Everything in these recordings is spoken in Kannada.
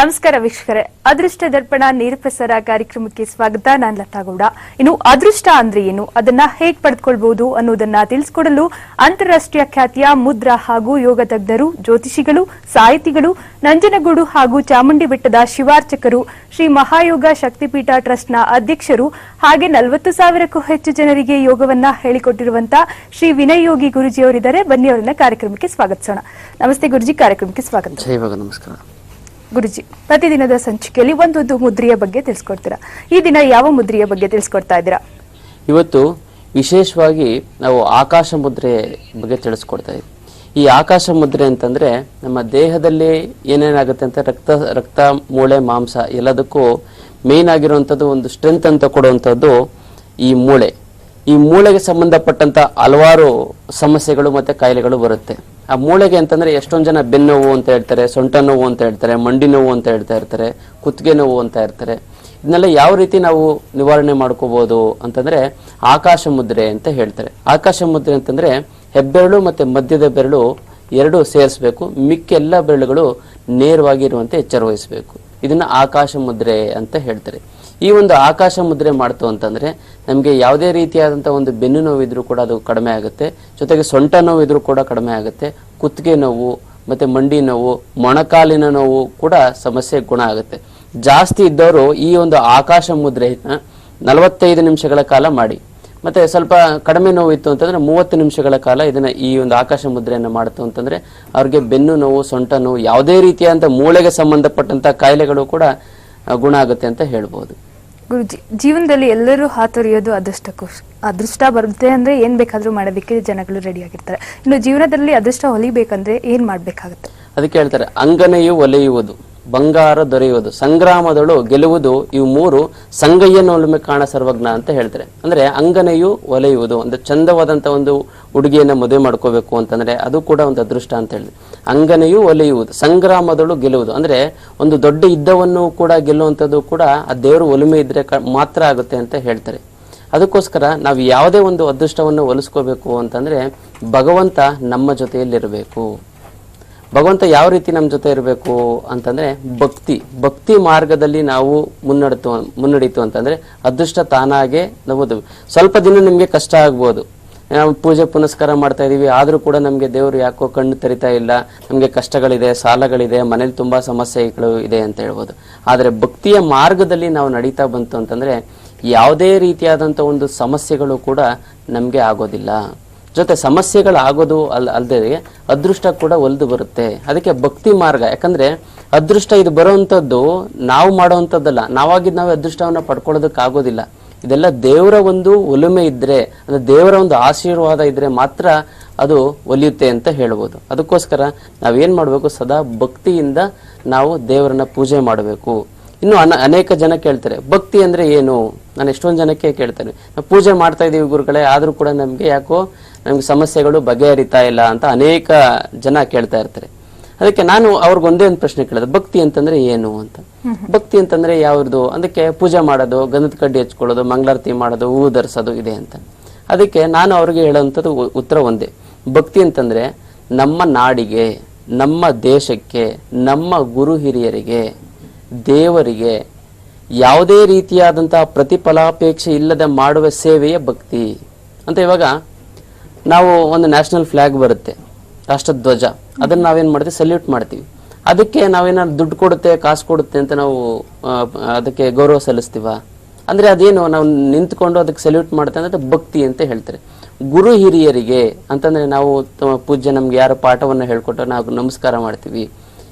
ನಮಸ್ಕಾರ ವೀಕ್ಷಕರೇ. ಅದೃಷ್ಟ ದರ್ಪಣ ನೇರ ಪ್ರಸಾರ ಕಾರ್ಯಕ್ರಮಕ್ಕೆ ಸ್ವಾಗತ. ನಾನು ಲತಾ ಗೌಡ. ಇನ್ನು ಅದೃಷ್ಟ ಅಂದ್ರೆ ಏನು? ಅದನ್ನ ಹೇಗ್ ಪಡೆದುಕೊಳ್ಬಹುದು ಅನ್ನೋದನ್ನ ತಿಳಿಸಿಕೊಡಲು ಅಂತಾರಾಷ್ಟ್ರೀಯ ಖ್ಯಾತಿಯ ಮುದ್ರಾ ಹಾಗೂ ಯೋಗ ತಜ್ಞರು, ಜ್ಯೋತಿಷಿಗಳು, ಸಾಹಿತಿಗಳು, ನಂಜನಗೂಡು ಹಾಗೂ ಚಾಮುಂಡಿ ಬೆಟ್ಟದ ಶಿವಾರ್ಚಕರು, ಶ್ರೀ ಮಹಾಯೋಗ ಶಕ್ತಿಪೀಠ ಟ್ರಸ್ಟ್ನ ಅಧ್ಯಕ್ಷರು, ಹಾಗೆ ನಲವತ್ತು ಸಾವಿರಕ್ಕೂ ಹೆಚ್ಚು ಜನರಿಗೆ ಯೋಗವನ್ನ ಹೇಳಿಕೊಟ್ಟಿರುವಂತಹ ಶ್ರೀ ವಿನಯ್ ಯೋಗಿ ಗುರುಜಿಯವರಿದ್ದಾರೆ. ಬನ್ನಿ ಅವರನ್ನ ಕಾರ್ಯಕ್ರಮಕ್ಕೆ ಸ್ವಾಗತಿಸೋಣ. ನಮಸ್ತೆ ಗುರುಜಿ, ಕಾರ್ಯಕ್ರಮಕ್ಕೆ ಸ್ವಾಗತ. ನಮಸ್ಕಾರ. ಗುರುಜಿ, ಪ್ರತಿದಿನದ ಸಂಚಿಕೆಯಲ್ಲಿ ಒಂದೊಂದು ಮುದ್ರೆಯ ಬಗ್ಗೆ ತಿಳಿಸ್ಕೊಡ್ತೀರಾ? ಈ ದಿನ ಯಾವ ಮುದ್ರೆಯ ಬಗ್ಗೆ ತಿಳಿಸ್ಕೊಡ್ತಾ ಇದ್ದೀರಾ? ಇವತ್ತು ವಿಶೇಷವಾಗಿ ನಾವು ಆಕಾಶ ಮುದ್ರೆ ಬಗ್ಗೆ ತಿಳಿಸ್ಕೊಡ್ತಾ ಇದ್ದೀವಿ. ಈ ಆಕಾಶ ಮುದ್ರೆ ಅಂತಂದ್ರೆ ನಮ್ಮ ದೇಹದಲ್ಲಿ ಏನೇನಾಗುತ್ತೆ ಅಂತ ರಕ್ತ ರಕ್ತ, ಮೂಳೆ, ಮಾಂಸ ಎಲ್ಲದಕ್ಕೂ ಮೇನ್ ಆಗಿರುವಂಥದ್ದು ಒಂದು ಸ್ಟ್ರೆಂತ್ ಅಂತ ಕೊಡುವಂಥದ್ದು ಈ ಮೂಳೆ. ಈ ಮೂಳೆಗೆ ಸಂಬಂಧಪಟ್ಟಂತ ಹಲವಾರು ಸಮಸ್ಯೆಗಳು ಮತ್ತೆ ಕಾಯಿಲೆಗಳು ಬರುತ್ತೆ. ಆ ಮೂಳೆಗೆ ಅಂತಂದ್ರೆ ಎಷ್ಟೊಂದು ಜನ ಬೆನ್ನೋವು ಅಂತ ಹೇಳ್ತಾರೆ, ಸೊಂಟ ನೋವು ಅಂತ ಹೇಳ್ತಾರೆ, ಮಂಡಿ ನೋವು ಅಂತ ಹೇಳ್ತಾ ಇರ್ತಾರೆ, ಕುತ್ತಿಗೆ ನೋವು ಅಂತ ಇರ್ತಾರೆ ಇದನ್ನೆಲ್ಲ ಯಾವ ರೀತಿ ನಾವು ನಿವಾರಣೆ ಮಾಡ್ಕೋಬಹುದು ಅಂತಂದ್ರೆ ಆಕಾಶ ಮುದ್ರೆ ಅಂತ ಹೇಳ್ತಾರೆ. ಆಕಾಶ ಮುದ್ರೆ ಅಂತಂದ್ರೆ ಹೆಬ್ಬೆರಳು ಮತ್ತೆ ಮಧ್ಯದ ಬೆರಳು ಎರಡು ಸೇರಿಸಬೇಕು. ಮಿಕ್ಕೆಲ್ಲ ಬೆರಳುಗಳು ನೇರವಾಗಿ ಇರುವಂತೆ ಎಚ್ಚರ ವಹಿಸಬೇಕು ಇದನ್ನ ಆಕಾಶ ಮುದ್ರೆ ಅಂತ ಹೇಳ್ತಾರೆ. ಈ ಒಂದು ಆಕಾಶ ಮುದ್ರೆ ಮಾಡ್ತು ಅಂತಂದ್ರೆ ನಮಗೆ ಯಾವುದೇ ರೀತಿಯಾದಂಥ ಒಂದು ಬೆನ್ನು ನೋವು ಇದ್ರೂ ಕೂಡ ಅದು ಕಡಿಮೆ ಆಗುತ್ತೆ. ಜೊತೆಗೆ ಸೊಂಟ ನೋವು ಇದ್ರೂ ಕೂಡ ಕಡಿಮೆ ಆಗುತ್ತೆ. ಕುತ್ತಿಗೆ ನೋವು, ಮತ್ತೆ ಮಂಡಿ ನೋವು, ಮೊಣಕಾಲಿನ ನೋವು ಕೂಡ ಸಮಸ್ಯೆ ಗುಣ ಆಗುತ್ತೆ. ಜಾಸ್ತಿ ಇದ್ದವರು ಈ ಒಂದು ಆಕಾಶ ಮುದ್ರೆ ನಲವತ್ತೈದು ನಿಮಿಷಗಳ ಕಾಲ ಮಾಡಿ. ಮತ್ತೆ ಸ್ವಲ್ಪ ಕಡಿಮೆ ನೋವು ಇತ್ತು ಅಂತಂದ್ರೆ ಮೂವತ್ತು ನಿಮಿಷಗಳ ಕಾಲ ಇದನ್ನ ಈ ಒಂದು ಆಕಾಶ ಮುದ್ರೆಯನ್ನು ಮಾಡ್ತು ಅಂತಂದ್ರೆ ಅವ್ರಿಗೆ ಬೆನ್ನು ನೋವು, ಸೊಂಟ ನೋವು ಯಾವುದೇ ರೀತಿಯಾದಂಥ ಮೂಳೆಗೆ ಸಂಬಂಧಪಟ್ಟಂತ ಕಾಯಿಲೆಗಳು ಕೂಡ ಗುಣ ಆಗುತ್ತೆ ಅಂತ ಹೇಳ್ಬೋದು. ಗುರುಜಿ ಜೀವನದಲ್ಲಿ ಎಲ್ಲರೂ ಹಾತೊರೆಯೋದು ಅದೃಷ್ಟಕ್ಕೂ ಅದೃಷ್ಟ ಬರುತ್ತೆ ಅಂದ್ರೆ ಏನ್ ಬೇಕಾದ್ರೂ ಮಾಡೋದಕ್ಕೆ ಜನಗಳು ರೆಡಿ ಆಗಿರ್ತಾರೆ. ಇನ್ನು ಜೀವನದಲ್ಲಿ ಅದೃಷ್ಟ ಹೊಲಿಬೇಕಂದ್ರೆ ಏನ್ ಮಾಡ್ಬೇಕಾಗುತ್ತೆ? ಅದಕ್ಕೆ ಹೇಳ್ತಾರೆ, ಅಂಗನೆಯು ಒಲೆಯುವುದು. ಬಂಗಾರ ದೊರೆಯುವುದು, ಸಂಗ್ರಾಮದಳು ಗೆಲ್ಲುವುದು, ಇವು ಮೂರು ಸಂಗಯ್ಯನ ಒಲುಮೆ ಕಾಣ ಸರ್ವಜ್ಞ ಅಂತ ಹೇಳ್ತಾರೆ. ಅಂದ್ರೆ ಅಂಗನೆಯು ಒಲೆಯುವುದು, ಒಂದು ಚಂದವಾದಂತ ಒಂದು ಹುಡುಗಿಯನ್ನ ಮದುವೆ ಮಾಡ್ಕೋಬೇಕು ಅಂತಂದ್ರೆ ಅದು ಕೂಡ ಒಂದು ಅದೃಷ್ಟ ಅಂತ ಹೇಳಿದೆ. ಅಂಗನೆಯು ಒಲೆಯುವುದು, ಸಂಗ್ರಾಮದಳು ಗೆಲ್ಲುವುದು. ಅಂದ್ರೆ ಒಂದು ದೊಡ್ಡ ಯುದ್ಧವನ್ನು ಕೂಡ ಗೆಲ್ಲುವಂಥದ್ದು ಕೂಡ ಆ ದೇವರು ಒಲುಮೆ ಇದ್ರೆ ಮಾತ್ರ ಆಗುತ್ತೆ ಅಂತ ಹೇಳ್ತಾರೆ. ಅದಕ್ಕೋಸ್ಕರ ನಾವು ಯಾವುದೇ ಒಂದು ಅದೃಷ್ಟವನ್ನು ಒಲಿಸ್ಕೋಬೇಕು ಅಂತಂದ್ರೆ ಭಗವಂತ ನಮ್ಮ ಜೊತೆಯಲ್ಲಿರಬೇಕು. ಭಗವಂತ ಯಾವ ರೀತಿ ನಮ್ಮ ಜೊತೆ ಇರಬೇಕು ಅಂತಂದ್ರೆ ಭಕ್ತಿ ಭಕ್ತಿ ಮಾರ್ಗದಲ್ಲಿ ನಾವು ಮುನ್ನಡೆತು, ಮುನ್ನಡೀತು ಅಂತಂದ್ರೆ ಅದೃಷ್ಟ ತಾನಾಗೆ ನಾವು ಸ್ವಲ್ಪ ದಿನ ನಿಮಗೆ ಕಷ್ಟ ಆಗ್ಬೋದು. ನಾವು ಪೂಜೆ ಪುನಸ್ಕಾರ ಮಾಡ್ತಾ ಇದ್ದೀವಿ ಆದರೂ ಕೂಡ ನಮಗೆ ದೇವರು ಯಾಕೋ ಕಣ್ಣು ತರಿತಾ ಇಲ್ಲ, ನಮಗೆ ಕಷ್ಟಗಳಿದೆ, ಸಾಲಗಳಿದೆ, ಮನೇಲಿ ತುಂಬ ಸಮಸ್ಯೆಗಳು ಇದೆ ಅಂತ ಹೇಳ್ಬೋದು. ಆದರೆ ಭಕ್ತಿಯ ಮಾರ್ಗದಲ್ಲಿ ನಾವು ನಡೀತಾ ಬಂತು ಅಂತಂದರೆ ಯಾವುದೇ ರೀತಿಯಾದಂಥ ಒಂದು ಸಮಸ್ಯೆಗಳು ಕೂಡ ನಮಗೆ ಆಗೋದಿಲ್ಲ. ಜೊತೆ ಸಮಸ್ಯೆಗಳಾಗೋದು ಅಲ್ ಅಲ್ಲದೆ ಅದೃಷ್ಟ ಕೂಡ ಒಲಿದು ಬರುತ್ತೆ. ಅದಕ್ಕೆ ಭಕ್ತಿ ಮಾರ್ಗ. ಯಾಕಂದ್ರೆ ಅದೃಷ್ಟ ಇದು ಬರುವಂಥದ್ದು ನಾವು ಮಾಡುವಂಥದ್ದಲ್ಲ ನಾವಾಗಿದ್ದು ನಾವೇ ಅದೃಷ್ಟವನ್ನು ಪಡ್ಕೊಳ್ಳೋದಕ್ಕಾಗೋದಿಲ್ಲ. ಇದೆಲ್ಲ ದೇವರ ಒಂದು ಒಲುಮೆ ಇದ್ದರೆ ಅಂದ್ರೆ ದೇವರ ಒಂದು ಆಶೀರ್ವಾದ ಇದ್ದರೆ ಮಾತ್ರ ಅದು ಒಲಿಯುತ್ತೆ ಅಂತ ಹೇಳ್ಬೋದು. ಅದಕ್ಕೋಸ್ಕರ ನಾವೇನು ಮಾಡಬೇಕು? ಸದಾ ಭಕ್ತಿಯಿಂದ ನಾವು ದೇವರನ್ನ ಪೂಜೆ ಮಾಡಬೇಕು. ಇನ್ನು ಅನ, ಅನೇಕ ಜನ ಕೇಳ್ತಾರೆ, ಭಕ್ತಿ ಅಂದ್ರೆ ಏನು? ನಾನು ಎಷ್ಟೊಂದು ಜನಕ್ಕೆ ಕೇಳ್ತೇನೆ, ನಾವು ಪೂಜೆ ಮಾಡ್ತಾ ಇದ್ದೀವಿ ಗುರುಗಳೇ, ಆದರೂ ಕೂಡ ನಮಗೆ ಯಾಕೋ ನಮ್ಗೆ ಸಮಸ್ಯೆಗಳು ಬಗೆಹರಿತಾ ಇಲ್ಲ ಅಂತ ಅನೇಕ ಜನ ಕೇಳ್ತಾ ಇರ್ತಾರೆ. ಅದಕ್ಕೆ ನಾನು ಅವ್ರಿಗೊಂದೇ ಒಂದು ಪ್ರಶ್ನೆ ಕೇಳಿದೆ, ಭಕ್ತಿ ಅಂತಂದ್ರೆ ಏನು ಅಂತ? ಭಕ್ತಿ ಅಂತಂದ್ರೆ ಯಾವ್ದು? ಅದಕ್ಕೆ ಪೂಜೆ ಮಾಡೋದು, ಗಂಧದ ಕಡ್ಡಿ ಹಚ್ಕೊಳ್ಳೋದು, ಮಂಗಳಾರತಿ ಮಾಡೋದು ಹೂ ಧರಿಸೋದು ಇದೆ ಅಂತ. ಅದಕ್ಕೆ ನಾನು ಅವ್ರಿಗೆ ಹೇಳುವಂಥದ್ದು ಉತ್ತರ ಒಂದೇ. ಭಕ್ತಿ ಅಂತಂದ್ರೆ ನಮ್ಮ ನಾಡಿಗೆ, ನಮ್ಮ ದೇಶಕ್ಕೆ, ನಮ್ಮ ಗುರು ಹಿರಿಯರಿಗೆ, ದೇವರಿಗೆ ಯಾವುದೇ ರೀತಿಯಾದಂತಹ ಪ್ರತಿಫಲಾಪೇಕ್ಷೆ ಇಲ್ಲದೆ ಮಾಡುವ ಸೇವೆಯೇ ಭಕ್ತಿ. ಅಂತ ಇವಾಗ ನಾವು ಒಂದು ನ್ಯಾಷನಲ್ ಫ್ಲಾಗ್ ಬರುತ್ತೆ ರಾಷ್ಟ್ರಧ್ವಜ ಅದನ್ನ ನಾವೇನ್ ಮಾಡ್ತೀವಿ? ಸಲ್ಯೂಟ್ ಮಾಡ್ತೀವಿ. ಅದಕ್ಕೆ ನಾವೇನಾದ್ರು ದುಡ್ಡು ಕೊಡುತ್ತೆ, ಕಾಸು ಕೊಡುತ್ತೆ ಅಂತ ನಾವು ಅದಕ್ಕೆ ಗೌರವ ಸಲ್ಲಿಸ್ತೀವ? ಅಂದ್ರೆ ಅದೇನು ನಾವು ನಿಂತ್ಕೊಂಡು ಅದಕ್ಕೆ ಸಲ್ಯೂಟ್ ಮಾಡ್ತೇವೆ ಅಂದ್ರೆ ಭಕ್ತಿ ಅಂತ ಹೇಳ್ತಾರೆ. ಗುರು ಹಿರಿಯರಿಗೆ ಅಂತಂದ್ರೆ ನಾವು ಪೂಜ್ಯ ನಮ್ಗೆ ಯಾರು ಪಾಠವನ್ನು ಹೇಳ್ಕೊಟ್ಟು ನಾವು ನಮಸ್ಕಾರ ಮಾಡ್ತೀವಿ.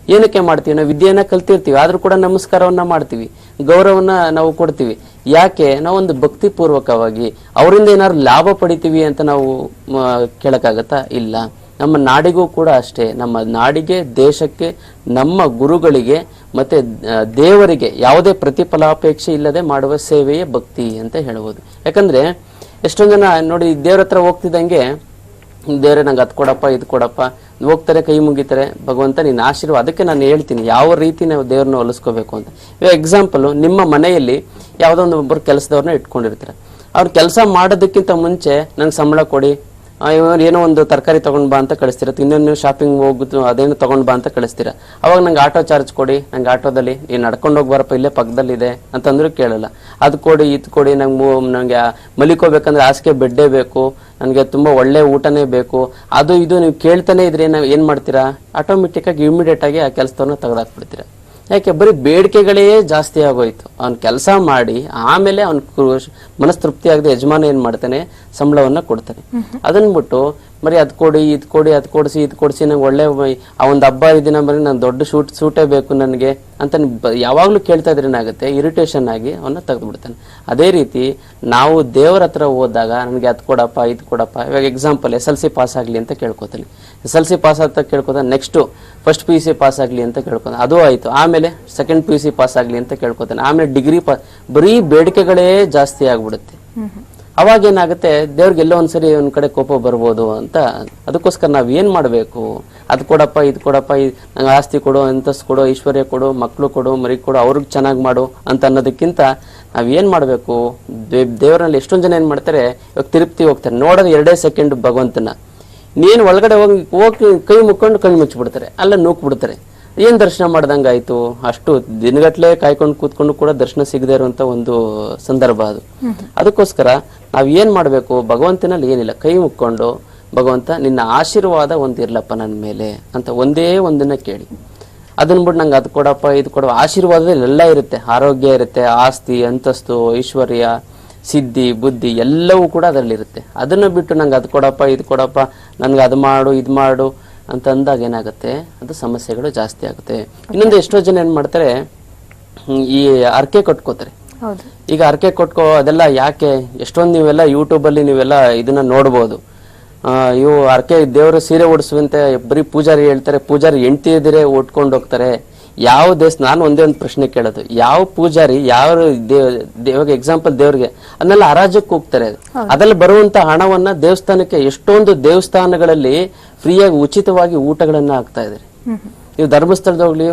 ಏನಕ್ಕೆ ಮಾಡ್ತೀವಿ? ನಾವು ವಿದ್ಯೆಯನ್ನ ಕಲ್ತಿರ್ತೀವಿ, ಆದ್ರೂ ಕೂಡ ನಮಸ್ಕಾರವನ್ನ ಮಾಡ್ತೀವಿ. ಗೌರವನ್ನ ನಾವು ಕೊಡ್ತೀವಿ. ಯಾಕೆ? ನಾವು ಒಂದು ಭಕ್ತಿ ಪೂರ್ವಕವಾಗಿ ಅವರಿಂದ ಏನಾದ್ರು ಲಾಭ ಪಡಿತೀವಿ ಅಂತ ನಾವು ಕೇಳಕ್ಕಾಗತ್ತಾ? ಇಲ್ಲ. ನಮ್ಮ ನಾಡಿಗೂ ಕೂಡ ಅಷ್ಟೇ. ನಮ್ಮ ನಾಡಿಗೆ, ದೇಶಕ್ಕೆ, ನಮ್ಮ ಗುರುಗಳಿಗೆ ಮತ್ತೆ ದೇವರಿಗೆ ಯಾವುದೇ ಪ್ರತಿಫಲಾಪೇಕ್ಷೆ ಇಲ್ಲದೆ ಮಾಡುವ ಸೇವೆಯೇ ಭಕ್ತಿ ಅಂತ ಹೇಳ್ಬೋದು ಯಾಕಂದ್ರೆ, ಎಷ್ಟೊಂದು ಜನ ನೋಡಿ ದೇವ್ರ ಹತ್ರ ಹೋಗ್ತಿದ್ದಂಗೆ ದೇವ್ರೆ ನಂಗೆ ಅದು ಕೊಡಪ್ಪ, ಇದು ಕೊಡಪ್ಪ. ಹೋಗ್ತಾರೆ, ಕೈ ಮುಗಿತಾರೆ. ಭಗವಂತ ನಿನ್ನ ಆಶೀರ್ವಾದ ಅದಕ್ಕೆ ನಾನು ಹೇಳ್ತೀನಿ. ಯಾವ ರೀತಿ ನಾವು ದೇವ್ರನ್ನ ಹೊಲಿಸ್ಕೋಬೇಕು ಅಂತ. ಇವಾಗ ಎಕ್ಸಾಂಪಲು ನಿಮ್ಮ ಮನೆಯಲ್ಲಿ ಯಾವುದೋ ಒಂದು ಒಬ್ಬರು ಕೆಲಸದವ್ರನ್ನ ಇಟ್ಕೊಂಡಿರ್ತಾರೆ. ಅವ್ರು ಕೆಲಸ ಮಾಡೋದಕ್ಕಿಂತ ಮುಂಚೆ ನಂಗೆ ಸಂಬಳ ಕೊಡಿ ಏನೋ ಒಂದು ತರಕಾರಿ ತಗೊಂಡ್ ಬಾ ಅಂತ ಕಳಿಸ್ತೀರ. ಇನ್ನೊಂದು ಶಾಪಿಂಗ್ ಹೋಗುದು, ಅದೇನು ತಗೊಂಡ್ ಬಾ ಅಂತ ಕಳಿಸ್ತೀರ. ಅವಾಗ ನಂಗೆ ಆಟೋ ಚಾರ್ಜ್ ಕೊಡಿ, ನಂಗೆ ಆಟೋದಲ್ಲಿ ನೀನು ನಡ್ಕೊಂಡು ಹೋಗಿ ಬರಪ್ಪ ಇಲ್ಲೇ ಪಕ್ಕದಲ್ಲಿದೆ ಅಂತಂದ್ರೂ ಕೇಳಲ್ಲ. ಅದು ಕೊಡಿ, ಇದು ಕೊಡಿ, ನಂಗೆ ನಂಗೆ ಮಲಿಕೋಬೇಕಂದ್ರೆ ಹಾಸಿಗೆ ಬೆಡ್ಡೆ ಬೇಕು, ನನಗೆ ತುಂಬ ಒಳ್ಳೆ ಊಟನೇ ಬೇಕು. ಅದು ಇದು ನೀವು ಕೇಳ್ತಾನೆ ಇದ್ರೆ ನಾವು ಏನು ಮಾಡ್ತೀರಾ? ಆಟೋಮೆಟಿಕ್ ಆಗಿ ಇಮಿಡಿಯೇಟ್ ಆಗಿ ಆ ಕೆಲಸವನ್ನು ತೆಗೆದಾಕ್ಬಿಡ್ತೀರಾ. ಯಾಕೆ, ಬರೀ ಬೇಡಿಕೆಗಳೇ ಜಾಸ್ತಿ ಆಗೋಯ್ತು. ಅವ್ನು ಕೆಲಸ ಮಾಡಿ, ಆಮೇಲೆ ಅವ್ನ ಮನಸ್ತೃಪ್ತಿ ಆಗದೆ ಯಜಮಾನ ಏನು ಮಾಡ್ತಾನೆ ಸಂಬಳವನ್ನ ಕೊಡ್ತಾರೆ. ಅದನ್ನ ಬಿಟ್ಟು ಬರೀ ಅದ್ ಕೊಡಿ ಇದ್ ಕೊಡಿ ಅದ್ ಕೊಡಿಸಿ ಇದ್ ಕೊಡಿಸಿ ನಂಗೆ ಒಳ್ಳೆ ಆ ಒಂದು ಹಬ್ಬ ದಿನ ಬರೀ ನಾನು ದೊಡ್ಡ ಶೂಟ್ ಸೂಟೇ ಬೇಕು ನನಗೆ ಅಂತ ಯಾವಾಗಲೂ ಕೇಳ್ತಾ ಇದ್ರೆ ಏನಾಗುತ್ತೆ? ಇರಿಟೇಷನ್ ಆಗಿ ಅವನ್ನ ತೆಗೆದು ಬಿಡ್ತಾನೆ ಅದೇ ರೀತಿ ನಾವು ದೇವರ ಹತ್ರ ಹೋದಾಗ ನನಗೆ ಅದ್ ಕೊಡಪ್ಪ ಇದ್ ಕೊಡಪ್ಪ ಇವಾಗ example S L C pass ಆಗ್ಲಿ ಅಂತ ಕೇಳ್ಕೊತಾನೆ. ಎಸ್ ಎಲ್ ಸಿ ಪಾಸ್ ಆದ ಕೇಳ್ಕೊತ next first P U C pass ಆಗಲಿ ಅಂತ ಕೇಳ್ಕೊತಾನೆ ಅದು ಆಯ್ತು. ಆಮೇಲೆ second P U C pass ಆಗಲಿ ಅಂತ ಕೇಳ್ಕೊತಾನೆ. ಆಮೇಲೆ ಡಿಗ್ರಿ ಪಾ ಬರೀ ಬೇಡಿಕೆಗಳೇ ಜಾಸ್ತಿ ಆಗ್ಬಿಡುತ್ತೆ. ಅವಾಗ ಏನಾಗುತ್ತೆ ದೇವ್ರಿಗೆ ಎಲ್ಲೋ ಒಂದ್ಸರಿ ಒಂದ್ ಕಡೆ ಕೋಪ ಬರ್ಬೋದು ಅಂತ ಅದಕ್ಕೋಸ್ಕರ ನಾವ್ ಏನ್ ಮಾಡ್ಬೇಕು? ಅದ್ ಕೊಡಪ್ಪ ಇದ್ ಕೊಡಪ್ಪ ನಂಗೆ ಆಸ್ತಿ ಕೊಡು ಅಂತಸ್ ಕೊಡು ಐಶ್ವರ್ಯ ಕೊಡು ಮಕ್ಳು ಕೊಡು ಮರಿ ಕೊಡು ಅವ್ರಿಗೆ ಚೆನ್ನಾಗಿ ಮಾಡು ಅಂತ ಅನ್ನೋದಕ್ಕಿಂತ ನಾವ್ ಏನ್ ಮಾಡ್ಬೇಕು? ದೇವ್ರಲ್ಲಿ ದೇವರಲ್ಲಿ ಎಷ್ಟೊಂದ್ ಜನ ಏನ್ ಮಾಡ್ತಾರೆ ಇವಾಗ ತಿರುಪ್ತಿ ಹೋಗ್ತಾರೆ ನೋಡೋದು ಎರಡೇ ಸೆಕೆಂಡ್ ಭಗವಂತನ. ನೀನ್ ಒಳಗಡೆ ಹೋಗಿ ಹೋಗಿ ಕೈ ಮುಕ್ಕೊಂಡು ಕಣ್ಣು ಮುಚ್ಚಿಬಿಡ್ತಾರೆ ಅಲ್ಲ ನೂಕ್ ಬಿಡ್ತಾರೆ ಏನ್ ದರ್ಶನ ಮಾಡ್ದಂಗಾಯ್ತು? ಅಷ್ಟು ದಿನಗಟ್ಲೆ ಕಾಯ್ಕೊಂಡು ಕೂತ್ಕೊಂಡು ಕೂಡ ದರ್ಶನ ಸಿಗದೆ ಇರುವಂತ ಒಂದು ಸಂದರ್ಭ ಅದು. ಅದಕ್ಕೋಸ್ಕರ ನಾವ್ ಏನು ಮಾಡಬೇಕು? ಭಗವಂತನಲ್ಲಿ ಏನಿಲ್ಲ. ಕೈ ಮುಕ್ಕೊಂಡು, ಭಗವಂತ, ನಿನ್ನ ಆಶೀರ್ವಾದ ಒಂದಿರಲಪ್ಪ ನನ್ನ ಮೇಲೆ ಅಂತ ಒಂದೇ ಒಂದನ್ನ ಕೇಳಿ. ಅದನ್ನ ಬಿಟ್ಟು ನಂಗೆ ಅದು ಕೊಡಪ್ಪ, ಇದು ಕೊಡಪ್ಪ. ಆಶೀರ್ವಾದದಲ್ಲಿ ಎಲ್ಲ ಇರುತ್ತೆ. ಆರೋಗ್ಯ ಇರುತ್ತೆ, ಆಸ್ತಿ, ಅಂತಸ್ತು, ಐಶ್ವರ್ಯ, ಸಿದ್ಧಿ, ಬುದ್ಧಿ ಎಲ್ಲವೂ ಕೂಡ ಅದರಲ್ಲಿರುತ್ತೆ. ಅದನ್ನು ಬಿಟ್ಟು ನಂಗೆ ಅದು ಕೊಡಪ್ಪ, ಇದು ಕೊಡಪ್ಪ, ನನಗೆ ಅದು ಮಾಡು, ಇದು ಮಾಡು ಅಂತ ಅಂದಾಗ ಏನಾಗುತ್ತೆ? ಅದು ಸಮಸ್ಯೆಗಳು ಜಾಸ್ತಿ ಆಗುತ್ತೆ. ಇನ್ನೊಂದು ಎಷ್ಟೋ ಜನ ಏನು ಮಾಡ್ತಾರೆ? ಈ ಅರ್ಕೆ ಕಟ್ಕೋತಾರೆ. ಈಗ ಹರಕೆ ಕೊಟ್ಕೋ ಅದೆಲ್ಲ ಯಾಕೆ? ಎಷ್ಟೊಂದು ನೀವೆಲ್ಲ ಯೂಟ್ಯೂಬ್ ಅಲ್ಲಿ ನೀವೆಲ್ಲ ಇದನ್ನ ನೋಡಬಹುದು ಇವು ಅರ್ಕೆ ದೇವರು ಸೀರೆ ಓಡಿಸುವಂತೆ ಬರೀ ಪೂಜಾರಿ ಹೇಳ್ತಾರೆ ಪೂಜಾರಿ ಹೆಂಡತಿ ಇದ್ರೆ ಉಟ್ಕೊಂಡು ಹೋಗ್ತಾರೆ. ಯಾವ ದೇಶ ನಾನು ಒಂದೇ ಒಂದು ಪ್ರಶ್ನೆ ಕೇಳೋದು. ಯಾವ ಪೂಜಾರಿ ಯಾವ ದೇವಾಗ ಎಕ್ಸಾಂಪಲ್ ದೇವ್ರಿಗೆ ಅದನ್ನೆಲ್ಲ ಹರಾಜಕ್ಕೆ ಹೋಗ್ತಾರೆ ಅದ್ರಲ್ಲಿ ಬರುವಂತ ಹಣವನ್ನ ದೇವಸ್ಥಾನಕ್ಕೆ ಎಷ್ಟೊಂದು ದೇವಸ್ಥಾನಗಳಲ್ಲಿ ಫ್ರೀಯಾಗಿ ಉಚಿತವಾಗಿ ಊಟಗಳನ್ನ ಹಾಕ್ತಾ ಇದ್ದಾರೆ. ನೀವು ಧರ್ಮಸ್ಥಳದ ಹೋಗ್ಲಿ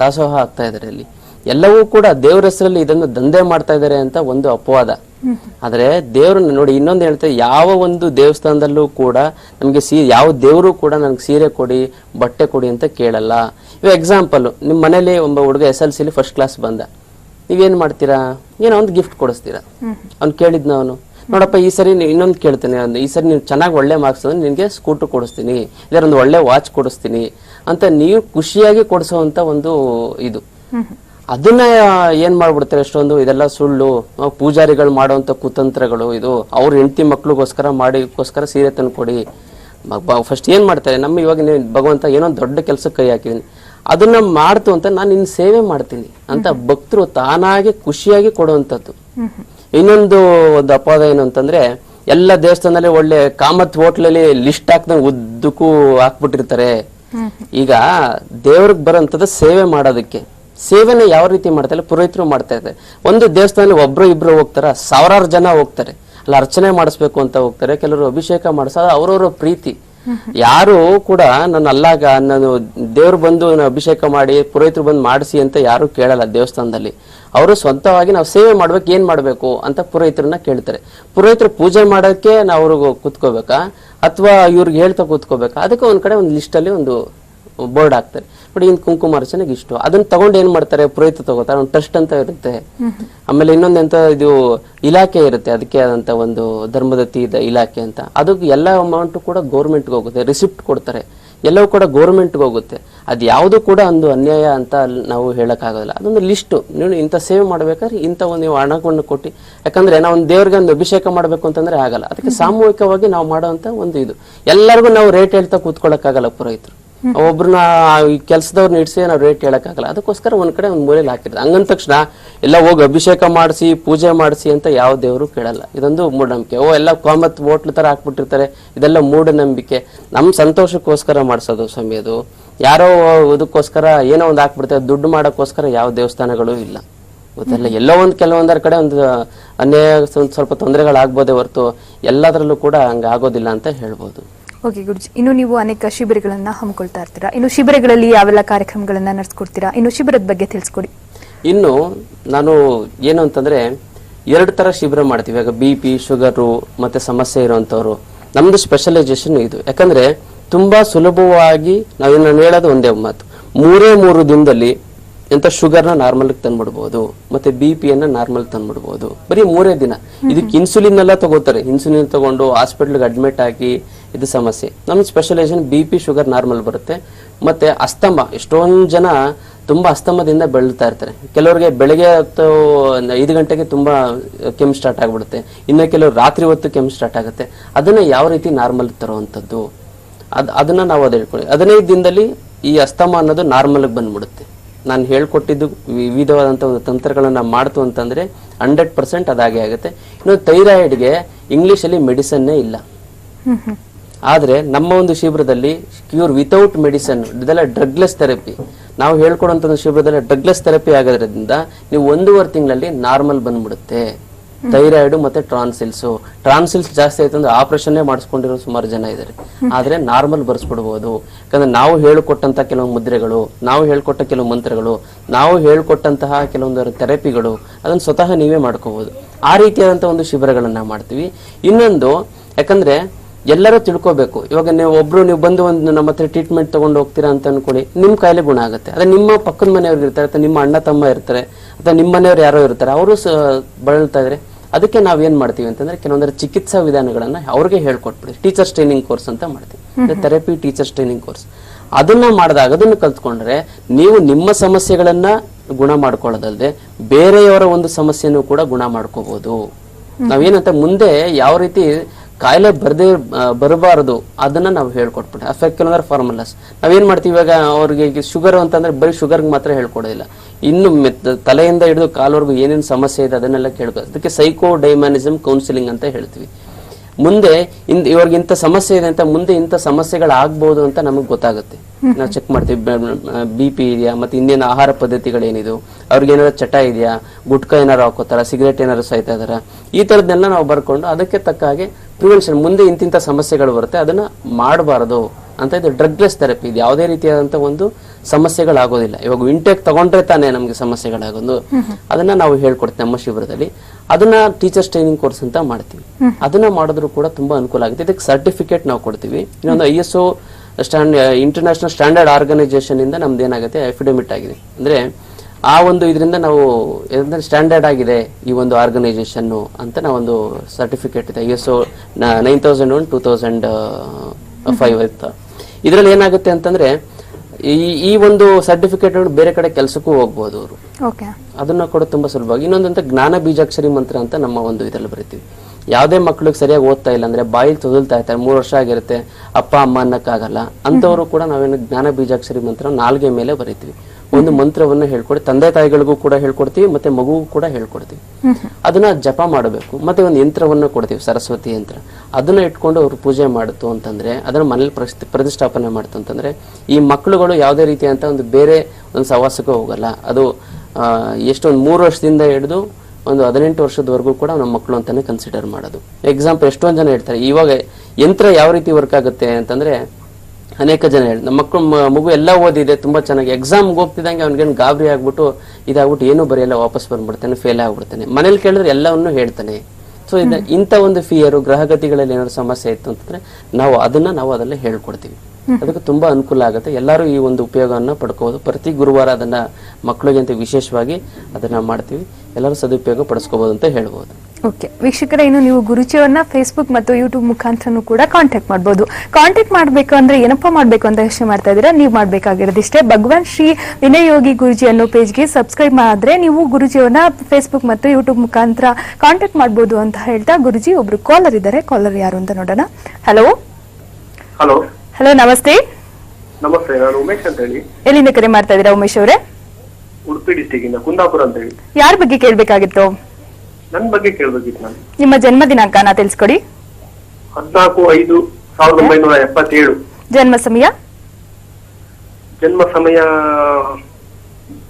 ದಾಸೋಹ ಆಗ್ತಾ ಇದಾರೆ ಅಲ್ಲಿ. ಎಲ್ಲವೂ ಕೂಡ ದೇವ್ರ ಹೆಸರಲ್ಲಿ ಇದನ್ನು ದಂಧೆ ಮಾಡ್ತಾ ಇದ್ದಾರೆ ಅಂತ ಒಂದು ಅಪವಾದ. ಆದ್ರೆ ದೇವ್ರನ್ನ ನೋಡಿ ಇನ್ನೊಂದು ಹೇಳ್ತಾರೆ ಯಾವ ಒಂದು ದೇವಸ್ಥಾನದಲ್ಲೂ ಕೂಡ ನಮ್ಗೆ ಸೀ, ಯಾವ ದೇವರು ಕೂಡ ನನ್ಗೆ ಸೀರೆ ಕೊಡಿ, ಬಟ್ಟೆ ಕೊಡಿ ಅಂತ ಕೇಳಲ್ಲ. ಇವ ಎಕ್ಸಾಂಪಲ್ ನಿಮ್ ಮನೇಲಿ ಒಬ್ಬ ಹುಡುಗ ಎಸ್ ಎಲ್ ಸಿಲಿ ಫಸ್ಟ್ ಕ್ಲಾಸ್ ಬಂದ. ನೀವೇನ್ ಮಾಡ್ತೀರಾ? ಏನೋ ಒಂದು ಗಿಫ್ಟ್ ಕೊಡಿಸ್ತೀರಾ? ಅವ್ನು ಕೇಳಿದ್ನ ಅವನು. ನೋಡಪ್ಪ, ಈ ಸರಿ ಇನ್ನೊಂದು ಕೇಳ್ತೇನೆ ಈ ಸರಿ ನೀವು ಚೆನ್ನಾಗಿ ಒಳ್ಳೆ ಮಾರ್ಕ್ಸ್ ಅಂದ್ರೆ ನಿನಗೆ ಸ್ಕೂಟರ್ ಕೊಡಿಸ್ತೀನಿ. ಇಲ್ಲ ಒಂದು ಒಳ್ಳೆ ವಾಚ್ ಕೊಡಿಸ್ತೀನಿ ಅಂತ ನೀವು ಖುಷಿಯಾಗಿ ಕೊಡಿಸುವಂತ ಒಂದು ಇದು. ಅದನ್ನ ಏನ್ ಮಾಡ್ಬಿಡ್ತಾರೆ? ಎಷ್ಟೊಂದು ಇದೆಲ್ಲ ಸುಳ್ಳು ಪೂಜಾರಿಗಳು ಮಾಡುವಂತ ಕುತಂತ್ರಗಳು ಇದು ಅವ್ರ ಹೆಂಡತಿ ಮಕ್ಳಿಗೋಸ್ಕರ ಮಾಡಿಗೋಸ್ಕರ ಸೀರೆ ತಂದ್ಕೊಡಿ. ಫಸ್ಟ್ ಏನ್ ಮಾಡ್ತಾರೆ? ನಮ್ಮ ಇವಾಗ ಭಗವಂತ ಏನೋ ದೊಡ್ಡ ಕೆಲಸಕ್ಕೆ ಕೈ ಹಾಕಿದೀನಿ. ಅದನ್ನ ಮಾಡ್ತು ಅಂತ ನಾನು ನಿನ್ ಸೇವೆ ಮಾಡ್ತೀನಿ ಅಂತ ಭಕ್ತರು ತಾನಾಗಿ ಖುಷಿಯಾಗಿ ಕೊಡುವಂತದ್ದು ಇನ್ನೊಂದು ಒಂದು ಅಪವಾದ ಏನು ಅಂತಂದ್ರೆ ಎಲ್ಲ ದೇವಸ್ಥಾನದಲ್ಲಿ ಒಳ್ಳೆ ಕಾಮತ್ ಹೋಟ್ಲಲ್ಲಿ ಲಿಸ್ಟ್ ಹಾಕ್ದಂಗೆ ಉದ್ದಕ್ಕೂ ಹಾಕ್ಬಿಟ್ಟಿರ್ತಾರೆ. ಈಗ ದೇವ್ರಿಗೆ ಬರೋಂಥದ್ದು ಸೇವೆ ಮಾಡೋದಕ್ಕೆ. ಸೇವೆನ ಯಾವ ರೀತಿ ಮಾಡ್ತಾರೆ, ಪುರೋಹಿತರು ಮಾಡ್ತಾ ಇದ್ದಾರೆ. ಒಂದು ದೇವಸ್ಥಾನದಲ್ಲಿ ಒಬ್ರು ಇಬ್ರು ಹೋಗ್ತಾರ, ಸಾವಿರಾರು ಜನ ಹೋಗ್ತಾರೆ. ಅಲ್ಲಿ ಅರ್ಚನೆ ಮಾಡಿಸ್ಬೇಕು ಅಂತ ಹೋಗ್ತಾರೆ, ಕೆಲವರು ಅಭಿಷೇಕ ಮಾಡಿಸೋದು ಅವ್ರವ್ರ ಪ್ರೀತಿ. ಯಾರು ಕೂಡ ನನ್ನ ಅಲ್ಲಾಗ, ನಾನು ದೇವ್ರು ಬಂದು ಅಭಿಷೇಕ ಮಾಡಿ, ಪುರೋಹಿತರು ಬಂದು ಮಾಡಿಸಿ ಅಂತ ಯಾರು ಕೇಳಲ್ಲ ದೇವಸ್ಥಾನದಲ್ಲಿ. ಅವರು ಸ್ವಂತವಾಗಿ ನಾವು ಸೇವೆ ಮಾಡ್ಬೇಕು, ಏನ್ ಮಾಡ್ಬೇಕು ಅಂತ ಪುರೋಹಿತರನ್ನ ಕೇಳ್ತಾರೆ. ಪುರೋಹಿತರು ಪೂಜೆ ಮಾಡೋಕೆ ನಾವು ಅವ್ರಿಗೂ ಕೂತ್ಕೋಬೇಕಾ? ಅಥವಾ ಇವ್ರಿಗೆ ಹೇಳ್ತಾ ಕೂತ್ಕೋಬೇಕಾ? ಅದಕ್ಕೆ ಒಂದ್ ಕಡೆ ಒಂದು ಲಿಸ್ಟ್ ಅಲ್ಲಿ ಒಂದು ಬೋರ್ಡ್ ಹಾಕ್ತಾರೆ. ನೋಡಿ ಇನ್ ಕುಂಕುಮ ಅರ್ಚನೆಗೆ ಇಷ್ಟು. ಅದನ್ನ ತಗೊಂಡು ಏನ್ ಮಾಡ್ತಾರೆ? ಪುರೋಹಿತ ತಗೋತಾರೆ. ಒಂದು ಟ್ರಸ್ಟ್ ಅಂತ ಇರುತ್ತೆ. ಆಮೇಲೆ ಇನ್ನೊಂದ್ ಎಂತ ಇದು ಇಲಾಖೆ ಇರುತ್ತೆ. ಅದಕ್ಕೆ ಆದಂತ ಒಂದು ಧರ್ಮದತ್ತಿ ತೀದ ಇಲಾಖೆ ಅಂತ. ಅದಕ್ಕೆ ಎಲ್ಲ ಅಮೌಂಟ್ ಕೂಡ ಗೌರ್ಮೆಂಟ್ಗೆ ಹೋಗುತ್ತೆ. ರಿಸಿಪ್ಟ್ ಕೊಡ್ತಾರೆ. ಎಲ್ಲವೂ ಕೂಡ ಗೌರ್ಮೆಂಟ್ಗೆ ಹೋಗುತ್ತೆ. ಅದು ಯಾವುದು ಕೂಡ ಒಂದು ಅನ್ಯಾಯ ಅಂತ ನಾವು ನಾವು ಹೇಳಕ್ಕಾಗೋದಿಲ್ಲ. ಅದೊಂದು ಲಿಸ್ಟು ನೀವು ಇಂಥ ಸೇವೆ ಮಾಡ್ಬೇಕಾದ್ರೆ ಇಂಥ ಒಂದು ನೀವು ಹಣವನ್ನು ಕೊಟ್ಟು. ಯಾಕಂದ್ರೆ ನಾವು ಒಂದು ದೇವ್ರಿಗೆ ಒಂದು ಅಭಿಷೇಕ ಮಾಡಬೇಕು ಅಂತಂದ್ರೆ ಆಗಲ್ಲ. ಅದಕ್ಕೆ ಸಾಮೂಹಿಕವಾಗಿ ನಾವು ಮಾಡುವಂತ ಒಂದು ಇದು. ಎಲ್ಲರಿಗೂ ನಾವು ರೇಟ್ ಹೇಳ್ತಾ ಕೂತ್ಕೊಳ್ಳೋಕ್ಕಾಗಲ್ಲ ಪುರೋಹಿತರು. ಒಬ್ರನ್ನ ಈ ಕೆಲಸದವ್ರನ್ನ ಇಡಿಸಿ ನಾವು ರೇಟ್ ಹೇಳಕ್ಕಾಗಲ್ಲ. ಅದಕ್ಕೋಸ್ಕರ ಒಂದ್ ಕಡೆ ಒಂದ್ ಮೂಲೆಯಲ್ಲಿ ಹಾಕಿರ್ತಾರೆ ಹಂಗಂದ ತಕ್ಷಣ ಎಲ್ಲ ಹೋಗಿ ಅಭಿಷೇಕ ಮಾಡಿಸಿ, ಪೂಜೆ ಮಾಡಿಸಿ ಅಂತ ಯಾವ ದೇವರು ಕೇಳಲ್ಲ. ಇದೊಂದು ಮೂಢನಂಬಿಕೆ. ಓ, ಎಲ್ಲ ಕಾಮತ್ ಹೋಟ್ಲ್ ತರ ಹಾಕ್ಬಿಟ್ಟಿರ್ತಾರೆ. ಇದೆಲ್ಲ ಮೂಢನಂಬಿಕೆ. ನಮ್ ಸಂತೋಷಕ್ಕೋಸ್ಕರ ಮಾಡಿಸೋದು ಸ್ವಾಮಿ ಯಾರೋ ಇದಕ್ಕೋಸ್ಕರ ಏನೋ ಒಂದು ಹಾಕ್ಬಿಡ್ತಾರೆ. ದುಡ್ಡು ಮಾಡೋಕ್ಕೋಸ್ಕರ ಯಾವ ದೇವಸ್ಥಾನಗಳು ಇಲ್ಲ. ಗೊತ್ತಲ್ಲ? ಎಲ್ಲೋ ಒಂದು ಕೆಲವೊಂದರ ಕಡೆ ಒಂದು ಅನ್ಯಾಯ ಸ್ವಲ್ಪ ತೊಂದರೆಗಳಾಗ್ಬೋದೇ ಹೊರತು ಎಲ್ಲದರಲ್ಲೂ ಕೂಡ ಹಂಗೆ ಆಗೋದಿಲ್ಲ ಅಂತ ಹೇಳ್ಬೋದು. ಓಕೆ ಗುರುಜಿ ಇನ್ನು ನೀವು ಅನೇಕ ಶಿಬಿರಗಳನ್ನು ಹಮ್ಮಿಕೊಳ್ತಾ ಇರ್ತೀರಾ? ಇನ್ನು ಶಿಬಿರಗಳಲ್ಲಿ ಯಾವೆಲ್ಲ ಕಾರ್ಯಕ್ರಮಗಳನ್ನು ನಡೆಸ್ಕೊಡ್ತೀರಾ? ಇನ್ನು ಶಿಬಿರದ ಬಗ್ಗೆ ತಿಳಿಸ್ಕೊಡಿ. ಇನ್ನು ನಾನು ಏನು ಅಂತಂದ್ರೆ ಎರಡು ತರ ಶಿಬಿರ ಮಾಡ್ತೀವಿ. ಈಗ ಬಿ ಪಿ ಶುಗರು ಮತ್ತೆ ಸಮಸ್ಯೆ ಇರುವಂತವ್ರು. ನಮ್ದು ಸ್ಪೆಷಲೈಸೇಷನ್ ಇದು. ಯಾಕಂದ್ರೆ ತುಂಬಾ ಸುಲಭವಾಗಿ ನಾವು ನಾನು ಹೇಳೋದು ಒಂದೇ ಮಾತು. ಮೂರೇ ಮೂರು ದಿನದಲ್ಲಿ ಎಂತ ಶುಗರ್ನ ನಾರ್ಮಲ್ ತಂದ್ಬಿಡ್ಬೋದು ಮತ್ತೆ ಬಿ ಪಿಯನ್ನ ನಾರ್ಮಲ್ ತಂದ್ಬಿಡ್ಬೋದು. ಬರೀ ಮೂರೇ ದಿನ. ಇದಕ್ಕೆ ಇನ್ಸುಲಿನ್ ಎಲ್ಲ ತಗೋತಾರೆ. ಇನ್ಸುಲಿನ್ ತಗೊಂಡು ಹಾಸ್ಪಿಟಲ್ಗೆ ಅಡ್ಮಿಟ್ ಆಗಿ ಇದು ಸಮಸ್ಯೆ. ನಮ್ಮ specialisation B P sugar normal ಬರುತ್ತೆ. ಮತ್ತೆ ಅಸ್ತಮ, ಎಷ್ಟೊಂದು ಜನ ತುಂಬಾ ಅಸ್ತಮದಿಂದ ಬೆಳೀತಾ ಇರ್ತಾರೆ. ಕೆಲವರಿಗೆ ಬೆಳಗ್ಗೆ ಹೊತ್ತು ಐದು ಗಂಟೆಗೆ ತುಂಬಾ ಕೆಮ್ಮು ಸ್ಟಾರ್ಟ್ ಆಗ್ಬಿಡುತ್ತೆ. ಇನ್ನು ಕೆಲವರು ರಾತ್ರಿ ಹೊತ್ತು ಕೆಮ್ಮು ಸ್ಟಾರ್ಟ್ ಆಗುತ್ತೆ. ಅದನ್ನ ಯಾವ ರೀತಿ ನಾರ್ಮಲ್ ತರುವಂಥದ್ದು? ಅದ್, ಅದನ್ನ ನಾವು ಅದು ಹೇಳ್ಕೊಳ್ಳಿ ಹದಿನೈದು ದಿನದಲ್ಲಿ ಈ ಅಸ್ತಮ ಅನ್ನೋದು ನಾರ್ಮಲ್ಗೆ ಬಂದ್ಬಿಡುತ್ತೆ. ನಾನು ಹೇಳ್ಕೊಟ್ಟಿದ್ದು ವಿವಿಧವಾದಂಥ ಒಂದು ತಂತ್ರಗಳನ್ನು ಮಾಡ್ತು ಅಂತಂದ್ರೆ ಹಂಡ್ರೆಡ್ ಪರ್ಸೆಂಟ್ ಅದಾಗೆ ಆಗುತ್ತೆ. ಇನ್ನು ಥೈರಾಯ್ಡ್ಗೆ ಇಂಗ್ಲೀಷಲ್ಲಿ ಮೆಡಿಸನ್ನೇ ಇಲ್ಲ. ಆದ್ರೆ ನಮ್ಮ ಒಂದು ಶಿಬಿರದಲ್ಲಿ ಕ್ಯೂರ್ ವಿತೌಟ್ ಮೆಡಿಸನ್ ಇದೆಲ್ಲ ಡ್ರಗ್ಲೆಸ್ ಥೆರಪಿ ನಾವು ಹೇಳ್ಕೊಡೋಂಥ ಒಂದು ಶಿಬಿರದಲ್ಲಿ ಡ್ರಗ್ಲೆಸ್ ಥೆರಪಿ ಆಗೋದ್ರಿಂದ ನೀವು ಒಂದೂವರೆ ತಿಂಗಳಲ್ಲಿ ನಾರ್ಮಲ್ ಬಂದ್ಬಿಡುತ್ತೆ. ಥೈರಾಯ್ಡ್ ಮತ್ತೆ ಟ್ರಾನ್ಸಿಲ್ಸ್ ಟ್ರಾನ್ಸಿಲ್ಸ್ ಜಾಸ್ತಿ ಆಯ್ತು ಅಂದ್ರೆ ಆಪರೇಷನ್ನೇ ಮಾಡಿಸ್ಕೊಂಡಿರೋ ಸುಮಾರು ಜನ ಇದ್ದಾರೆ ಆದರೆ ನಾರ್ಮಲ್ ಬರ್ಸ್ಬಿಡ್ಬೋದು. ಯಾಕಂದ್ರೆ ನಾವು ಹೇಳಿಕೊಟ್ಟಂತಹ ಕೆಲವು ಮುದ್ರೆಗಳು ನಾವು ಹೇಳ್ಕೊಟ್ಟ ಕೆಲವು ಮಂತ್ರಗಳು ನಾವು ಹೇಳ್ಕೊಟ್ಟಂತಹ ಕೆಲವೊಂದು ಥೆರಪಿಗಳು ಅದನ್ನು ಸ್ವತಃ ನೀವೇ ಮಾಡ್ಕೋಬಹುದು ಆ ರೀತಿಯಾದಂಥ ಒಂದು ಶಿಬಿರಗಳನ್ನು ಮಾಡ್ತೀವಿ. ಇನ್ನೊಂದು ಯಾಕಂದ್ರೆ ಎಲ್ಲರೂ ತಿಳ್ಕೋಬೇಕು. ಇವಾಗ ನೀವು ಒಬ್ರು ನೀವು ಬಂದು ಒಂದು ನಮ್ಮ ಹತ್ರ ಟ್ರೀಟ್ಮೆಂಟ್ ತಗೊಂಡು ಹೋಗ್ತೀರಾ ಅಂತ ಅನ್ಕೊಳ್ಳಿ ನಿಮ್ ಕಾಯಿಲೆ ಗುಣ ಆಗುತ್ತೆ. ಅದೇ ನಿಮ್ಮ ಪಕ್ಕದ ಮನೆಯವ್ರು ಇರ್ತಾರೆ ಅಥವಾ ನಿಮ್ಮ ಅಣ್ಣ ತಮ್ಮ ಇರ್ತಾರೆ ಅಥವಾ ನಿಮ್ಮ ಮನೆಯವ್ರು ಯಾರೋ ಇರ್ತಾರೆ ಅವರು ಬಳಲ್ತಾ ಇದ್ರೆ ಅದಕ್ಕೆ ನಾವ್ ಏನ್ ಮಾಡ್ತೀವಿ ಅಂತಂದ್ರೆ ಕೆಲವೊಂದರ ಚಿಕಿತ್ಸಾ ವಿಧಾನಗಳನ್ನ ಅವ್ರಿಗೆ ಹೇಳ್ಕೊಟ್ಬಿಡಿ. ಟೀಚರ್ಸ್ ಟ್ರೈನಿಂಗ್ ಕೋರ್ಸ್ ಅಂತ ಮಾಡ್ತೀವಿ. ಥೆರಪಿ ಟೀಚರ್ಸ್ ಟ್ರೈನಿಂಗ್ ಕೋರ್ಸ್ ಅದನ್ನ ಮಾಡಿದಾಗ ಅದನ್ನ ಕಲ್ತ್ಕೊಂಡ್ರೆ ನೀವು ನಿಮ್ಮ ಸಮಸ್ಯೆಗಳನ್ನ ಗುಣ ಮಾಡ್ಕೊಳ್ಳೋದಲ್ಲದೆ ಬೇರೆಯವರ ಒಂದು ಸಮಸ್ಯೆನೂ ಕೂಡ ಗುಣ ಮಾಡ್ಕೋಬಹುದು ನಾವೇನಂತ ಮುಂದೆ ಯಾವ ರೀತಿ ಕಾಯಿಲೆ ಬರದೇ ಬರಬಾರದು, ಅದನ್ನ ನಾವು ಹೇಳ್ಕೊಟ್ಬಿಟ್ಟೆ ಅಫೆಕ್ಯುಲರ್ ಫಾರ್ಮುಲಾಸ್ ನಾವೇನ್ ಮಾಡ್ತೀವಿ ಇವಾಗ, ಅವ್ರಿಗೆ ಶುಗರ್ ಅಂತಂದ್ರೆ ಬರೀ ಶುಗರ್ಗೆ ಮಾತ್ರ ಹೇಳ್ಕೊಡೋದಿಲ್ಲ. ಇನ್ನು ತಲೆಯಿಂದ ಹಿಡಿದು ಕಾಲ್ವರೆಗೂ ಏನೇನು ಸಮಸ್ಯೆ ಇದೆ ಅದನ್ನೆಲ್ಲ ಕೇಳ್ಕೊ, ಅದಕ್ಕೆ ಸೈಕೋ ಡೈಮ್ಯಾನಿಸಮ್ ಕೌನ್ಸಿಲಿಂಗ್ ಅಂತ ಹೇಳ್ತೀವಿ. ಮುಂದೆ ಇಂದ, ಇವ್ರಿಗೆ ಇಂಥ ಸಮಸ್ಯೆ ಇದೆ ಅಂತ, ಮುಂದೆ ಇಂಥ ಸಮಸ್ಯೆಗಳಾಗ್ಬೋದು ಅಂತ ನಮಗೆ ಗೊತ್ತಾಗುತ್ತೆ. ನಾವು ಚೆಕ್ ಮಾಡ್ತೀವಿ, ಬಿ ಪಿ ಇದೆಯಾ, ಮತ್ತೆ ಇನ್ನೇನು ಆಹಾರ ಪದ್ಧತಿಗಳೇನಿದು, ಅವ್ರಿಗೆ ಏನಾದ್ರು ಚಟ ಇದೆಯಾ, ಗುಟ್ಕ ಏನಾರು ಹಾಕೋತಾರ ಸಿಗರೇಟ್ ಏನಾರು ಸಾಯ್ತಾ ಇದಾರ, ಈ ತರದನ್ನೆಲ್ಲ ನಾವು ಬರ್ಕೊಂಡು ಅದಕ್ಕೆ ತಕ್ಕ ಹಾಗೆ ಪ್ರಿವೆನ್ಷನ್, ಮುಂದೆ ಇಂತಿಂಥ ಸಮಸ್ಯೆಗಳು ಬರುತ್ತೆ, ಅದನ್ನ ಮಾಡಬಾರದು ಅಂತ ಇದು ಡ್ರಗ್ಲೆಸ್ ಥೆರಪಿ ಇದು. ಯಾವುದೇ ರೀತಿಯಾದಂಥ ಒಂದು ಸಮಸ್ಯೆಗಳಾಗೋದಿಲ್ಲ. ಇವಾಗ ಇಂಟೇಕ್ ತಗೊಂಡ್ರೆ ತಾನೇ ನಮಗೆ ಸಮಸ್ಯೆಗಳಾಗೋದು. ಅದನ್ನ ನಾವು ಹೇಳ್ಕೊಡ್ತೀವಿ ನಮ್ಮ ಶಿಬಿರದಲ್ಲಿ. ಅದನ್ನ ಟೀಚರ್ಸ್ ಟ್ರೈನಿಂಗ್ ಕೋರ್ಸ್ ಅಂತ ಮಾಡ್ತೀವಿ. ಅದನ್ನ ಮಾಡಿದ್ರು ಕೂಡ ತುಂಬಾ ಅನುಕೂಲ ಆಗುತ್ತೆ. ಇದಕ್ಕೆ ಸರ್ಟಿಫಿಕೇಟ್ ನಾವು ಕೊಡ್ತೀವಿ. ಇನ್ನೊಂದು I S O stand international standard organisation ಇಂದ ನಮ್ದು ಏನಾಗುತ್ತೆ ಅಫಿಡಮಿಟ್ ಆಗಿದೆ. ಅಂದ್ರೆ ಆ ಒಂದು ಇದರಿಂದ ನಾವು ಸ್ಟ್ಯಾಂಡರ್ಡ್ ಆಗಿದೆ ಈ ಒಂದು ಆರ್ಗನೈಸೇಷನ್ ಅಂತ ನಾವೊಂದು ಸರ್ಟಿಫಿಕೇಟ್ ಇದೆ. S O nine thousand one two thousand five ಇತ್ತು ಇದರಲ್ಲಿ ಏನಾಗುತ್ತೆ ಅಂತಂದ್ರೆ ಈ ಈ ಒಂದು ಸರ್ಟಿಫಿಕೇಟ್ ಬೇರೆ ಕಡೆ ಕೆಲಸಕ್ಕೂ ಹೋಗ್ಬೋದು ಅವರು. ಅದನ್ನ ಕೂಡ ತುಂಬಾ ಸುಲಭವಾಗಿ. ಇನ್ನೊಂದಂತ ಜ್ಞಾನ ಬೀಜಾಕ್ಷರಿ ಮಂತ್ರ ಅಂತ ನಮ್ಮ ಒಂದು ಇದರಲ್ಲಿ ಬರಿತೀವಿ. ಯಾವುದೇ ಮಕ್ಕಳಿಗೆ ಸರಿಯಾಗಿ ಓದ್ತಾ ಇಲ್ಲ ಅಂದ್ರೆ ಬಾಯಿಲ್ ತೊದಲ್ತಾ ಇರ್ತಾರೆ ಮೂರು ವರ್ಷ ಆಗಿರುತ್ತೆ ಅಪ್ಪ ಅಮ್ಮ ಅನ್ನಕ್ಕಾಗಲ್ಲ. ಅಂತವರು ಕೂಡ ನಾವೇನು ಜ್ಞಾನ ಬೀಜಾಕ್ಷರಿ ಮಂತ್ರ ನಾಲ್ಗೆ ಮೇಲೆ ಬರಿತೀವಿ. ಒಂದು ಮಂತ್ರವನ್ನ ಹೇಳ್ಕೊಡಿ. ತಂದೆ ತಾಯಿಗಳಿಗೂ ಕೂಡ ಹೇಳ್ಕೊಡ್ತೀವಿ, ಮತ್ತೆ ಮಗುಗೂ ಕೂಡ ಹೇಳ್ಕೊಡ್ತೀವಿ. ಅದನ್ನ ಜಪ ಮಾಡಬೇಕು. ಮತ್ತೆ ಒಂದು ಯಂತ್ರವನ್ನ ಕೊಡ್ತೀವಿ, ಸರಸ್ವತಿ ಯಂತ್ರ. ಅದನ್ನ ಇಟ್ಕೊಂಡು ಅವ್ರು ಪೂಜೆ ಮಾಡಿತು ಅಂತಂದ್ರೆ, ಅದನ್ನ ಮನೇಲಿ ಪ್ರತಿಷ್ಠ- ಪ್ರತಿಷ್ಠಾಪನೆ ಮಾಡ್ತು ಅಂತಂದ್ರೆ, ಈ ಮಕ್ಕಳುಗಳು ಯಾವುದೇ ರೀತಿಯಂತ ಒಂದು ಬೇರೆ ಒಂದು ಸವಾಸಕ್ಕೂ ಹೋಗಲ್ಲ. ಅದು ಎಷ್ಟೊಂದು ಮೂರು ವರ್ಷದಿಂದ ಹಿಡಿದು ಒಂದು ಹದಿನೆಂಟು ವರ್ಷದವರೆಗೂ ಕೂಡ ನಮ್ಮ ಮಕ್ಕಳು ಅಂತಾನೆ ಕನ್ಸಿಡರ್ ಮಾಡೋದು. ಎಕ್ಸಾಂಪಲ್ ಎಷ್ಟೊಂದು ಜನ ಹೇಳ್ತಾರೆ, ಇವಾಗ ಯಂತ್ರ ಯಾವ ರೀತಿ ವರ್ಕ್ ಆಗುತ್ತೆ ಅಂತಂದ್ರೆ ಅನೇಕ ಜನ ಹೇಳಿ. ನಮ್ಮ ಮಕ್ಕಳು ಮಗು ಎಲ್ಲ ಓದಿದೆ ತುಂಬಾ ಚೆನ್ನಾಗಿ. ಎಕ್ಸಾಮ್ಗೆ ಹೋಗ್ತಿದ್ದಂಗೆ ಅವ್ನಿಗೇನು ಗಾಬರಿ ಆಗ್ಬಿಟ್ಟು ಇದಾಗ್ಬಿಟ್ಟು ಏನೂ ಬರೆಯಲ್ಲ ವಾಪಸ್ ಬಂದ್ಬಿಡ್ತಾನೆ ಫೇಲ್ ಆಗ್ಬಿಡ್ತಾನೆ. ಮನೇಲಿ ಕೇಳಿದ್ರೆ ಎಲ್ಲವನ್ನೂ ಹೇಳ್ತಾನೆ. ಸೊ ಇದ ಇಂಥ ಒಂದು ಫಿಯರು ಗ್ರಹಗತಿಗಳಲ್ಲಿ ಏನಾದ್ರು ಸಮಸ್ಯೆ ಇತ್ತು ಅಂತಂದ್ರೆ ನಾವು ಅದನ್ನ ನಾವು ಅದರಲ್ಲಿ ಹೇಳ್ಕೊಡ್ತೀವಿ. ಅದಕ್ಕೆ ತುಂಬಾ ಅನುಕೂಲ ಆಗುತ್ತೆ. ಎಲ್ಲರೂ ಈ ಒಂದು ಉಪಯೋಗವನ್ನು ಪಡ್ಕೋಬಹುದು ಪ್ರತಿ ಗುರುವಾರ ಅದನ್ನ ಮಕ್ಕಳಿಗೆ ಅಂತ ವಿಶೇಷವಾಗಿ ಅದನ್ನ ಮಾಡ್ತೀವಿ. ಎಲ್ಲರೂ ಸದುಪಯೋಗ ಪಡಿಸ್ಕೋಬಹುದು ಅಂತ ಹೇಳ್ಬೋದು. ಓಕೆ. ವೀಕ್ಷಕರ ಇನ್ನು ನೀವು ಗುರುಜಿಯವನ್ನ ಫೇಸ್ಬುಕ್ ಮತ್ತು ಯೂಟ್ಯೂಬ್ ಮುಖಾಂತರನೂ ಕೂಡ ಕಾಂಟ್ಯಾಕ್ಟ್ ಮಾಡಬಹುದು ಕಾಂಟ್ಯಾಕ್ಟ್ ಮಾಡಬೇಕು ಅಂದ್ರೆ ಏನಪ್ಪಾ ಮಾಡಬೇಕು ಅಂತ ಯೋಚನೆ ಮಾಡ್ತಾ ಇದ್ದೀರಾ? ನೀವು ಮಾಡಬೇಕಾಗಿರೋದಿಷ್ಟೇ ಭಗವಾನ್ ಶ್ರೀ ವಿನಯೋಗಿ ಯೋಗಿ ಗುರುಜಿ ಅನ್ನೋ ಪೇಜ್ಗೆ ಸಬ್ಸ್ಕ್ರೈಬ್ ಮಾಡಿದ್ರೆ ನೀವು ಗುರುಜಿಯವನ್ನ ಫೇಸ್ಬುಕ್ ಮತ್ತು ಯೂಟ್ಯೂಬ್ ಮುಖಾಂತರ ಕಾಂಟ್ಯಾಕ್ಟ್ ಮಾಡಬಹುದು ಅಂತ ಹೇಳ್ತಾ ಗುರುಜಿ ಒಬ್ರು ಕಾಲರ್ ಇದ್ದಾರೆ. ಕಾಲರ್ ಯಾರು ಅಂತ ನೋಡೋಣ. ಹಲೋ ಹಲೋ ಹಲೋ ನಮಸ್ತೆ. ನಮಸ್ತೆ ನಾನು ಉಮೇಶ್ ಅಂತ ಹೇಳಿ ಎಲ್ಲಿಂದ ಕರೆ ಮಾಡ್ತಾ ಇದ್ದೀರಾ ಉಮೇಶ್ ಅವರೇ? ಉಡುಪಿ ಡಿಸ್ಟಿಕ್ ಇಂದ ಕುಂದಾಪುರ ಅಂತ ಹೇಳಿ ಯಾರ ಬಗ್ಗೆ ಕೇಳಬೇಕಾಗಿತ್ತು? ನನ್ನ ಬಗ್ಗೆ ಕೇಳಬೇಕಿತ್ತು ನಾನು. ನಿಮ್ಮ ಜನ್ಮ ದಿನಾಂಕನ ತಿಳಿಸ್ಕೊಡಿ. ಹದ್ನಾಲ್ಕು ಐದು ಸಾವಿರದ ಒಂಬೈನೂರ ಎಪ್ಪತ್ತೇಳು. ಜನ್ಮ ಸಮಯ? ಜನ್ಮ ಸಮಯ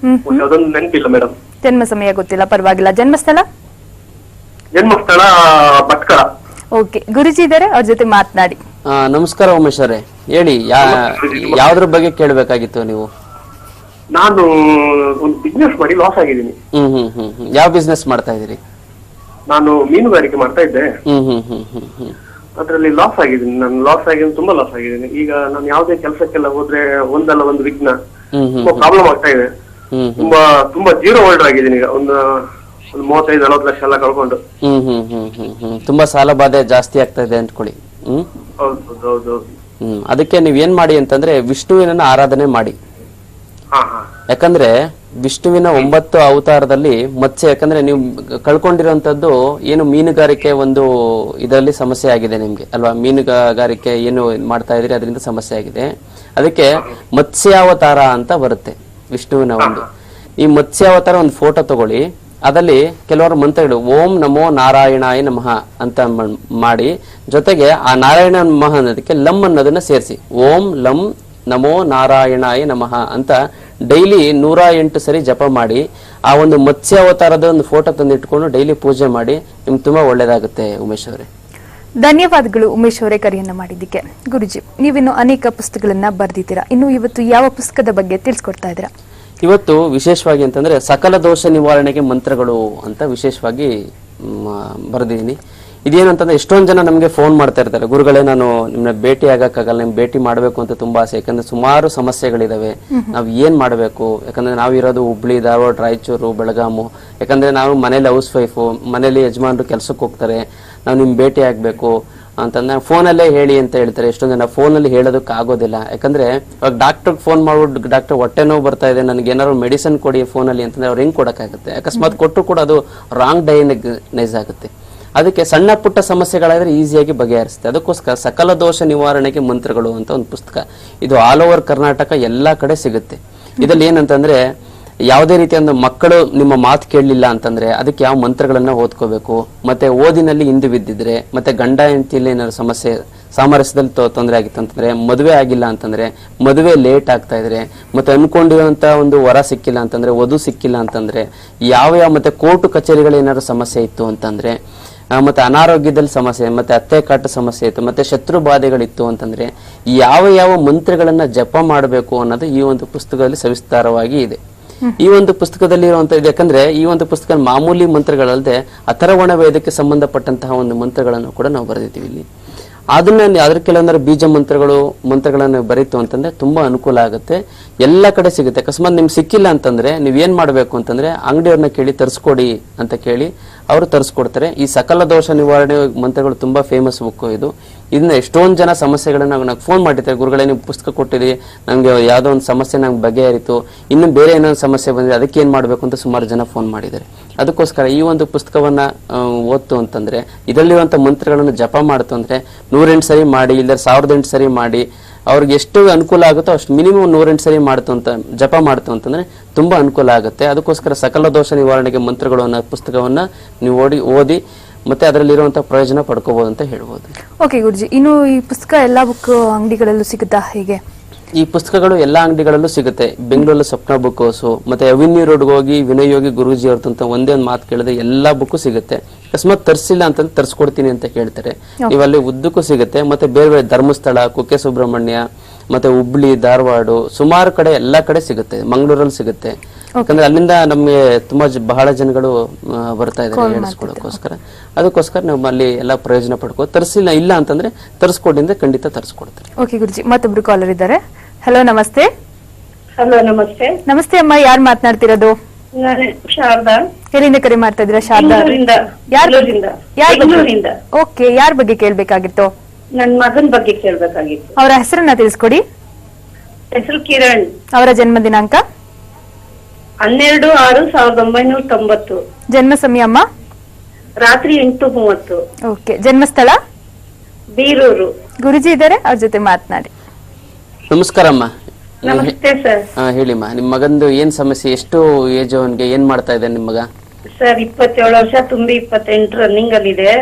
ಹ್ಮ್ ಅದೊಂದು ನೆನಪಿಲ್ಲ ಮೇಡಮ್ ಜನ್ಮ ಸಮಯ ಗೊತ್ತಿಲ್ಲ ಪರವಾಗಿಲ್ಲ. ಜನ್ಮಸ್ಥಳ? ಜನ್ಮಸ್ಥಳ ಭಟ್ಕಳ. ಓಕೆ ಗುರುಜಿ ಇದ್ದಾರೆ ಅವ್ರ ಜೊತೆ ಮಾತನಾಡಿ. ಆ, ನಮಸ್ಕಾರ ಉಮೇಶ್ ಅವರೇ. ಹೇಳಿ ಯಾ ಯಾವ್ದ್ರ ಬಗ್ಗೆ ಕೇಳಬೇಕಾಗಿತ್ತು ನೀವು? ನಾನು ಒಂದು ಬಿಸ್ನೆಸ್ ಮಾಡಿ ಲಾಸ್ ಆಗಿದ್ದೀನಿ. ಹ್ಮ್ ಹ್ಮ್ ಹ್ಮ್ ಹ್ಮ್. ಯಾವ ಬಿಸ್ನೆಸ್ ಮಾಡ್ತಾ ಇದೀರಿ ನಾನು ಮೀನುಗಾರಿಕೆ ಮಾಡ್ತಾ ಇದ್ದೆ. ಹ್ಮ್ ಹ್ಮ್ ಹ್ಮ್ ಹ್ಮ್ ಹ್ಮ್. ಅದ್ರಲ್ಲಿ ಲಾಸ್ ಆಗಿದ್ದೀನಿ. ನಾನು ಲಾಸ್ ಆಗಿದ್ದೀನಿ ತುಂಬಾ ಲಾಸ್ ಆಗಿದ್ದೀನಿ. ಈಗ ನಾನು ಯಾವುದೇ ಕೆಲಸಕ್ಕೆಲ್ಲ ಹೋದ್ರೆ ಒಂದಲ್ಲ ಒಂದು ವಿಘ್ನ ಹ್ಮ್ ಹ್ಮ್ ತುಂಬಾ ಪ್ರಾಬ್ಲಮ್ ಆಗ್ತಾ ಇದೆ. ಹ್ಮ್ ತುಂಬಾ ತುಂಬಾ ಜೀರೋ ಹೋಲ್ಡರ್ ಆಗಿದ್ದೀನಿ ಈಗ. ಒಂದು ಒಂದು ಮೂವತ್ತೈದು ನಲವತ್ತು ಲಕ್ಷ ಎಲ್ಲ ಕಳ್ಕೊಂಡು. ಹ್ಮ್ ಹ್ಮ್ ಹ್ಮ್ ಹ್ಮ್ ಹ್ಮ್. ತುಂಬಾ ಸಾಲ ಬಾಧೆ ಜಾಸ್ತಿ ಆಗ್ತಾ ಇದೆ ಅಂದ್ಕೊಳ್ಳಿ. ಹ್ಮ್? ಹೌದು ಹೌದು ಹೌದು. ಹ್ಮ್. ಅದಕ್ಕೆ ನೀವ್ ಏನ್ ಮಾಡಿ ಅಂತಂದ್ರೆ ವಿಷ್ಣುವಿನ ಆರಾಧನೆ ಮಾಡಿ. ಯಾಕಂದ್ರೆ ವಿಷ್ಣುವಿನ ಒಂಬತ್ತು ಅವತಾರದಲ್ಲಿ ಮತ್ಸ್ಯ ಯಾಕಂದ್ರೆ ನೀವು ಕಳ್ಕೊಂಡಿರುವಂತದ್ದು ಏನು ಮೀನುಗಾರಿಕೆ ಒಂದು ಇದರಲ್ಲಿ ಸಮಸ್ಯೆ ಆಗಿದೆ ನಿಮ್ಗೆ ಅಲ್ವಾ? ಮೀನುಗಾರಿಕೆ ಏನು ಮಾಡ್ತಾ ಇದ್ರಿ ಅದರಿಂದ ಸಮಸ್ಯೆ ಆಗಿದೆ. ಅದಕ್ಕೆ ಮತ್ಸ್ಯಾವತಾರ ಅಂತ ಬರುತ್ತೆ ವಿಷ್ಣುವಿನ ಒಂದು. ಈ ಮತ್ಸ್ಯಾವತಾರ ಒಂದು ಫೋಟೋ ತಗೊಳ್ಳಿ. ಅದಲ್ಲಿ ಕೆಲವರು ಮಂತ್ರಗಳು, ಓಂ ನಮೋ ನಾರಾಯಣಾಯ ನಮಃ ಅಂತ ಮಾಡಿ, ಜೊತೆಗೆ ಆ ನಾರಾಯಣ ನಮಃ ಅನ್ನೋದಕ್ಕೆ ಲಂ ಅನ್ನೋದನ್ನ ಸೇರಿಸಿ. ಓಂ ಲಂ ನಮೋ ನಾರಾಯಣಾಯ ನಮಃ ಅಂತ ಡೈಲಿ ನೂರ ಎಂಟು ಸರಿ ಜಪ ಮಾಡಿ, ಆ ಒಂದು ಮತ್ಸ್ಯಾವತಾರದ ಒಂದು ಫೋಟೋ ತಂದಿಟ್ಕೊಂಡು ಡೈಲಿ ಪೂಜೆ ಮಾಡಿ, ನಿಮ್ಗೆ ತುಂಬಾ ಒಳ್ಳೇದಾಗುತ್ತೆ ಉಮೇಶ್ ಅವರೇ. ಧನ್ಯವಾದಗಳು ಉಮೇಶ್ ಅವರೇ ಕರೆಯನ್ನ ಮಾಡಿದ್ದಕ್ಕೆ. ಗುರುಜಿ, ನೀವಿನ್ನು ಅನೇಕ ಪುಸ್ತಕಗಳನ್ನ ಬರೆದಿದ್ದೀರಾ. ಇನ್ನು ಇವತ್ತು ಯಾವ ಪುಸ್ತಕದ ಬಗ್ಗೆ ತಿಳಿಸ್ಕೊಡ್ತಾ ಇದ್ದೀರಾ? ಇವತ್ತು ವಿಶೇಷವಾಗಿ ಅಂತಂದ್ರೆ ಸಕಲ ದೋಷ ನಿವಾರಣೆಗೆ ಮಂತ್ರಗಳು ಅಂತ ವಿಶೇಷವಾಗಿ ಬರೆದಿದ್ದೀನಿ. ಇದೇನಂತಂದ್ರೆ ಎಷ್ಟೊಂದು ಜನ ನಮಗೆ ಫೋನ್ ಮಾಡ್ತಾ ಇರ್ತಾರೆ. ಗುರುಗಳೇ ನಾನು ನಿಮ್ಮನ್ನ ಭೇಟಿ ಆಗೋಕ್ಕಾಗಲ್ಲ ನಿಮ್ ಭೇಟಿ ಮಾಡಬೇಕು ಅಂತ ತುಂಬಾ ಆಸೆ. ಯಾಕಂದ್ರೆ ಸುಮಾರು ಸಮಸ್ಯೆಗಳಿದಾವೆ. ನಾವು ಏನು ಮಾಡಬೇಕು? ಯಾಕಂದ್ರೆ ನಾವಿರೋದು ಹುಬ್ಳಿ ಧಾರವಾಡ ರಾಯಚೂರು ಬೆಳಗಾಮು. ಯಾಕಂದ್ರೆ ನಾವು ಮನೇಲಿ ಹೌಸ್ ವೈಫು ಮನೇಲಿ ಯಜಮಾನರು ಕೆಲ್ಸಕ್ಕೆ ಹೋಗ್ತಾರೆ. ನಾವು ನಿಮ್ ಭೇಟಿ ಆಗ್ಬೇಕು. ಅಂತಂದ್ರೆ ಫೋನಲ್ಲೇ ಹೇಳಿ ಅಂತ ಹೇಳ್ತಾರೆ. ಎಷ್ಟೊಂದು ಜನ ಫೋನಲ್ಲಿ ಹೇಳೋದಕ್ಕೆ ಆಗೋದಿಲ್ಲ ಯಾಕಂದ್ರೆ ಇವಾಗ ಡಾಕ್ಟರ್ ಫೋನ್ ಮಾಡ್ಬಿಟ್ಟು ಡಾಕ್ಟರ್ ಹೊಟ್ಟೆ ನೋವು ಬರ್ತಾ ಇದೆ ನನಗೆ ಏನಾದ್ರು ಮೆಡಿಸಿನ್ ಕೊಡಿ ಫೋನಲ್ಲಿ ಅಂತಂದ್ರೆ ಅವ್ರು ಹೆಂಗೆ ಕೊಡೋಕ್ಕಾಗುತ್ತೆ? ಅಕಸ್ಮಾತ್ ಕೊಟ್ಟರು ಕೂಡ ಅದು ರಾಂಗ್ ಡೈನೈಸ್ ಆಗುತ್ತೆ. ಅದಕ್ಕೆ ಸಣ್ಣ ಪುಟ್ಟ ಸಮಸ್ಯೆಗಳಾದರೆ ಈಸಿಯಾಗಿ ಬಗೆಹರಿಸುತ್ತೆ. ಅದಕ್ಕೋಸ್ಕರ ಸಕಲ ದೋಷ ನಿವಾರಣೆಗೆ ಮಂತ್ರಗಳು ಅಂತ ಒಂದು ಪುಸ್ತಕ. ಇದು ಆಲ್ ಓವರ್ ಕರ್ನಾಟಕ ಎಲ್ಲಾ ಕಡೆ ಸಿಗುತ್ತೆ. ಇದರಲ್ಲಿ ಏನಂತಂದ್ರೆ ಯಾವುದೇ ರೀತಿಯ ಮಕ್ಕಳು ನಿಮ್ಮ ಮಾತು ಕೇಳಲಿಲ್ಲ ಅಂತಂದ್ರೆ ಅದಕ್ಕೆ ಯಾವ ಮಂತ್ರಗಳನ್ನ ಓದ್ಕೋಬೇಕು? ಮತ್ತೆ ಓದಿನಲ್ಲಿ ಹಿಂದೆ ಬಿದ್ದಿದ್ರೆ, ಮತ್ತೆ ಗಂಡ ಹೆಂಡತಿಯಲ್ಲಿ ಏನಾದ್ರು ಸಮಸ್ಯೆ, ಸಾಮರಸ್ಯದಲ್ಲಿ ತೊಂದರೆ ಆಗಿತ್ತು ಅಂತಂದ್ರೆ, ಮದುವೆ ಆಗಿಲ್ಲ ಅಂತಂದ್ರೆ, ಮದುವೆ ಲೇಟ್ ಆಗ್ತಾ ಇದ್ರೆ, ಮತ್ತೆ ಅನ್ಕೊಂಡಿರುವಂತ ಒಂದು ವರ ಸಿಕ್ಕಿಲ್ಲ ಅಂತಂದ್ರೆ, ವಧು ಸಿಕ್ಕಿಲ್ಲ ಅಂತಂದ್ರೆ, ಯಾವ ಯಾವ ಮತ್ತೆ ಕೋರ್ಟು ಕಚೇರಿಗಳು ಏನಾದ್ರು ಸಮಸ್ಯೆ ಇತ್ತು ಅಂತಂದ್ರೆ ಮತ್ತೆ ಅನಾರೋಗ್ಯದಲ್ಲಿ ಸಮಸ್ಯೆ, ಮತ್ತೆ ಅತ್ತೆ ಕಾಟ ಸಮಸ್ಯೆ ಇತ್ತು, ಮತ್ತೆ ಶತ್ರು ಬಾಧೆಗಳಿತ್ತು ಅಂತಂದ್ರೆ, ಯಾವ ಯಾವ ಮಂತ್ರಗಳನ್ನ ಜಪ ಮಾಡಬೇಕು ಅನ್ನೋದು ಈ ಒಂದು ಪುಸ್ತಕದಲ್ಲಿ ಸವಿಸ್ತಾರವಾಗಿ ಇದೆ. ಈ ಒಂದು ಪುಸ್ತಕದಲ್ಲಿ ಇರುವಂತ ಯಾಕಂದ್ರೆ ಈ ಒಂದು ಪುಸ್ತಕ ಮಾಮೂಲಿ ಮಂತ್ರಗಳಲ್ಲದೆ ಅಥರವಣ ವೇದಕ್ಕೆ ಸಂಬಂಧಪಟ್ಟಂತಹ ಒಂದು ಮಂತ್ರಗಳನ್ನು ಕೂಡ ನಾವು ಬರೆದಿದ್ದೀವಿ ಇಲ್ಲಿ. ಅದನ್ನ ಅದ್ರ ಕೆಲವೊಂದರ ಬೀಜ ಮಂತ್ರಗಳು, ಮಂತ್ರಗಳನ್ನು ಬರೀತು ಅಂತಂದ್ರೆ ತುಂಬಾ ಅನುಕೂಲ ಆಗುತ್ತೆ. ಎಲ್ಲ ಕಡೆ ಸಿಗುತ್ತೆ. ಅಕಸ್ಮಾತ್ ನಿಮ್ಗೆ ಸಿಕ್ಕಿಲ್ಲ ಅಂತಂದ್ರೆ ನೀವ್ ಏನ್ ಮಾಡ್ಬೇಕು ಅಂತಂದ್ರೆ ಅಂಗಡಿಯವ್ರನ್ನ ಕೇಳಿ ತರಿಸ್ಕೊಡಿ ಅಂತ ಕೇಳಿ ಅವರು ತರಿಸ್ಕೊಡ್ತಾರೆ. ಈ ಸಕಲ ದೋಷ ನಿವಾರಣೆ ಮಂತ್ರಗಳು ತುಂಬಾ ಫೇಮಸ್ ಬುಕ್ ಇದು. ಇದನ್ನ ಎಷ್ಟೊಂದು ಜನ ಸಮಸ್ಯೆಗಳನ್ನ ನಾವು ಫೋನ್ ಮಾಡಿರ್ತಾರೆ ಗುರುಗಳೇ, ನೀವು ಪುಸ್ತಕ ಕೊಟ್ಟಿರಿ. ನಮಗೆ ಯಾವುದೋ ಒಂದು ಸಮಸ್ಯೆ ನಂಗೆ ಬಗೆಹರಿತು. ಇನ್ನು ಬೇರೆ ಏನೋ ಸಮಸ್ಯೆ ಬಂದಿದೆ ಅದಕ್ಕೆ ಏನು ಮಾಡಬೇಕು ಅಂತ ಸುಮಾರು ಜನ ಫೋನ್ ಮಾಡಿದ್ದಾರೆ. ಅದಕ್ಕೋಸ್ಕರ ಈ ಒಂದು ಪುಸ್ತಕವನ್ನ ಓದ್ತು ಅಂತಂದ್ರೆ ಇದರಲ್ಲಿರುವಂಥ ಮಂತ್ರಗಳನ್ನು ಜಪ ಮಾಡ್ತು ಅಂದರೆ ನೂರೆಂಟು ಸರಿ ಮಾಡಿ ಇಲ್ಲ ಸಾವಿರದ ಎಂಟು ಸರಿ ಮಾಡಿ, ಅವ್ರಿಗೆ ಎಷ್ಟು ಅನುಕೂಲ ಆಗುತ್ತೋ ಅಷ್ಟು ಮಿನಿಮಮ್ ನೂರೆಂಟು ಸರಿ ಮಾಡ್ತು ಅಂತ, ಜಪ ಮಾಡ್ತು ಅಂತಂದ್ರೆ ತುಂಬಾ ಅನುಕೂಲ ಆಗುತ್ತೆ. ಅದಕ್ಕೋಸ್ಕರ ಸಕಲ ದೋಷ ನಿವಾರಣೆಗೆ ಮಂತ್ರಗಳು ಅನ್ನೋ ಪುಸ್ತಕವನ್ನ ನೀವು ಓಡಿ, ಓದಿ ಮತ್ತೆ ಅದರಲ್ಲಿರುವಂತಹ ಪ್ರಯೋಜನ ಪಡ್ಕೋಬಹುದು ಅಂತ ಹೇಳ್ಬೋದು. ಓಕೆ ಗುರುಜಿ ಇನ್ನು ಈ ಪುಸ್ತಕ ಎಲ್ಲಾ ಬುಕ್ ಅಂಗಡಿಗಳಲ್ಲೂ ಸಿಗುತ್ತಾ ಹೇಗೆ? ಈ ಪುಸ್ತಕಗಳು ಎಲ್ಲಾ ಅಂಗಡಿಗಳಲ್ಲೂ ಸಿಗುತ್ತೆ. ಬೆಂಗಳೂರಲ್ಲಿ ಸ್ವಪ್ನ ಬುಕ್ ಹೌಸು ಮತ್ತೆ ಅವಿನ್ಯೂ ರೋಡ್ಗೆ ಹೋಗಿ ವಿನಯ್ ಯೋಗಿ ಗುರುಜಿ ಅವ್ರದ್ದು ಒಂದೇ ಒಂದು ಮಾತು ಕೇಳಿದ್ರೆ ಎಲ್ಲಾ ಬುಕ್ಕು ಸಿಗುತ್ತೆ. ಅಕಸ್ಮಾತ್ ತರಿಸಿಲ್ಲ ಅಂತಂದ್ರೆ ತರಿಸ್ಕೊಡ್ತೀನಿ ಅಂತ ಕೇಳ್ತಾರೆ ನೀವಲ್ಲಿ ಉದ್ದಕ್ಕೂ ಸಿಗುತ್ತೆ. ಮತ್ತೆ ಬೇರೆ ಬೇರೆ ಧರ್ಮಸ್ಥಳ ಕುಕ್ಕೆ ಸುಬ್ರಹ್ಮಣ್ಯ ಮತ್ತೆ ಹುಬ್ಳಿ ಧಾರವಾಡ ಸುಮಾರು ಕಡೆ ಎಲ್ಲಾ ಕಡೆ ಸಿಗುತ್ತೆ. ಮಂಗಳೂರಲ್ಲಿ ಸಿಗುತ್ತೆ. ಯಾಕಂದ್ರೆ ಅಲ್ಲಿಂದ ನಮ್ಗೆ ತುಂಬಾ ಬಹಳ ಜನಗಳು ಬರ್ತಾ ಇದ್ದಾರೆ ಹೇಳಿಸ್ಕೊಳ್ಳೋಕೋಸ್ಕರ ಅದಕ್ಕೋಸ್ಕರ ನಾವು ಅಲ್ಲಿ ಎಲ್ಲ ಪ್ರಯೋಜನ ಪಡ್ಕೋ ತರಿಸಿಲ್ಲ ಇಲ್ಲ ಅಂತಂದ್ರೆ ತರಿಸ್ಕೊಂಡಿಂದ ಖಂಡಿತ ತರಿಸ್ಕೊಡ್ತಾರೆ ಓಕೆ ಗುರುಜಿ ಮತ್ತೊಬ್ರು ಕಾಲರ್ ಇದ್ದಾರೆ. ಹಲೋ ನಮಸ್ತೆ. ಹಲೋ ನಮಸ್ತೆ. ನಮಸ್ತೆ ಅಮ್ಮ ಯಾರು ಮಾತನಾಡ್ತಿರೋದು? ನಾನು ಶಾರದಾ. ಎಲ್ಲಿಂದ ಕರೆ ಮಾಡ್ತಾ ಇದ್ದೀರಾ ಶಾರದಾ? ಓಕೆ ಯಾರ ಬಗ್ಗೆ ಕೇಳ್ಬೇಕಾಗಿತ್ತು? ನನ್ನ ಮಗನ ಬಗ್ಗೆ ಕೇಳ್ಬೇಕಾಗಿತ್ತು. ಅವರ ಹೆಸರನ್ನ ತಿಳಿಸ್ಕೊಡಿ. ಹೆಸರು ಕಿರಣ್. ಅವರ ಜನ್ಮ ದಿನಾಂಕ? ಹನ್ನೆರಡು ಆರು ಸಾವಿರದ ಒಂಬೈನೂರ ತೊಂಬತ್ತು. ಜನ್ಮ ಸಮಯ ಅಮ್ಮ? ರಾತ್ರಿ ಎಂಟು ಮೂವತ್ತು. ಓಕೆ ಜನ್ಮಸ್ಥಳ? ಬೀರೂರು. ಗುರುಜಿ ಇದ್ದಾರೆ ಅವ್ರ ಜೊತೆ ಮಾತನಾಡಿ. ನಮಸ್ಕಾರಮ್ಮ ನಮಸ್ತೆ ಸರ್. ಹಾ ಹೇಳಿಮ್ಮ ನಿಮ್ಮ ಮಗಂದು ಏನ್ ಸಮಸ್ಯೆ? ಎಷ್ಟು ಏಜ್ ಅವನ್ಗೆ ಏನ್ ಮಾಡ್ತಾ ಇದೆ ನಿಮ್ಮ ಮಗ? ಸರ್ ಇಪ್ಪತ್ತೇಳು ವರ್ಷ ತುಂಬಿ ಇಪ್ಪತ್ತೆಂಟು ರನ್ನಿಂಗ್ ಅಲ್ಲಿ ಇದೆ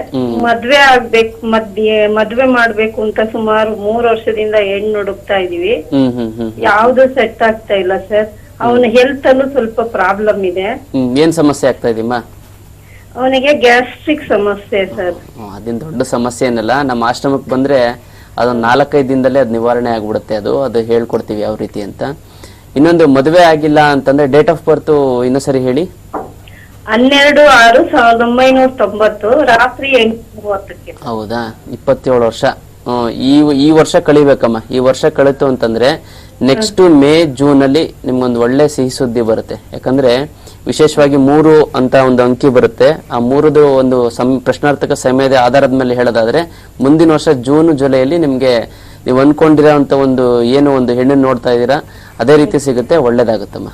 ಮದ್ವೆ ಆಗ್ಬೇಕು ಮದ್ವೆ ಮದ್ವೆ ಮಾಡ್ಬೇಕು ಅಂತ ಸುಮಾರು ಮೂರ್ ವರ್ಷದಿಂದ ಹೆಣ್ಣು ಹುಡುಕ್ತಾ ಇದೀವಿ. ಹ್ಮ್ ಹ್ಮ್ ಹ್ಮ್ ಯಾವ್ದು ಸೆಟ್ ಆಗ್ತಾ ಇಲ್ಲ ಸರ್. ಅವನ ಹೆಲ್ತ್ ಅಲ್ಲೂ ಸ್ವಲ್ಪ ಪ್ರಾಬ್ಲಮ್ ಇದೆ. ಹ್ಮ್ ಏನ್ ಸಮಸ್ಯೆ ಆಗ್ತಾ ಇದೀಮ್ಮ ಅವನಿಗೆ ಗ್ಯಾಸ್ಟ್ರಿಕ್ ಸಮಸ್ಯೆ ಸರ್. ಹ್ಮ್, ಅದೇನ್ ದೊಡ್ಡ ಸಮಸ್ಯೆ ಏನಲ್ಲ ನಮ್ಮ ಆಶ್ರಮಕ್ಕೆ ಬಂದ್ರೆ ಅದೊಂದು ನಾಲ್ಕೈದು ದಿನದಲ್ಲೇ ಅದು ನಿವಾರಣೆ ಆಗ್ಬಿಡುತ್ತೆ ಅದು ಅದು ಹೇಳ್ಕೊಡ್ತೀವಿ ಯಾವ ರೀತಿ ಅಂತ. ಇನ್ನೊಂದು ಮದುವೆ ಆಗಿಲ್ಲ ಅಂತಂದ್ರೆ ಡೇಟ್ ಆಫ್ ಬರ್ತ್ ಇನ್ನೊಂದ್ಸರಿ ಹೇಳಿ. ಹನ್ನೆರಡು ಆರು ಸಾವಿರದ ಒಂಬೈನೂರ ತೊಂಬತ್ತು ರಾತ್ರಿ ಎಂಟು ಮೂವತ್ತಕ್ಕೆ ಹೌದಾ? ಇಪ್ಪತ್ತೇಳು ವರ್ಷ. ಹ್ಮ್, ಈ ಈ ವರ್ಷ ಕಳಿಬೇಕಮ್ಮ. ಈ ವರ್ಷ ಕಳಿತು ಅಂತಂದ್ರೆ ನೆಕ್ಸ್ಟ್ ಮೇ ಜೂನ್ ಅಲ್ಲಿ ನಿಮ್ಗೊಂದು ಒಳ್ಳೆ ಸಿಹಿ ಸುದ್ದಿ ಬರುತ್ತೆ. ಯಾಕಂದ್ರೆ ವಿಶೇಷವಾಗಿ ಮೂರು ಅಂತ ಒಂದು ಅಂಕಿ ಬರುತ್ತೆ. ಆ ಮೂರದು ಒಂದು ಸಂ, ಪ್ರಶ್ನಾರ್ಥಕ ಸಮಯದ ಆಧಾರದ ಮೇಲೆ ಹೇಳೋದಾದ್ರೆ, ಮುಂದಿನ ವರ್ಷ ಜೂನ್ ಜುಲೈಯಲ್ಲಿ ನಿಮ್ಗೆ ನೀವು ಅನ್ಕೊಂಡಿರೋ ಒಂದು ಏನು ಒಂದು ಹೆಣ್ಣು ನೋಡ್ತಾ ಇದ್ದೀರಾ, ಅದೇ ರೀತಿ ಸಿಗುತ್ತೆ, ಒಳ್ಳೇದಾಗುತ್ತಮ್ಮ.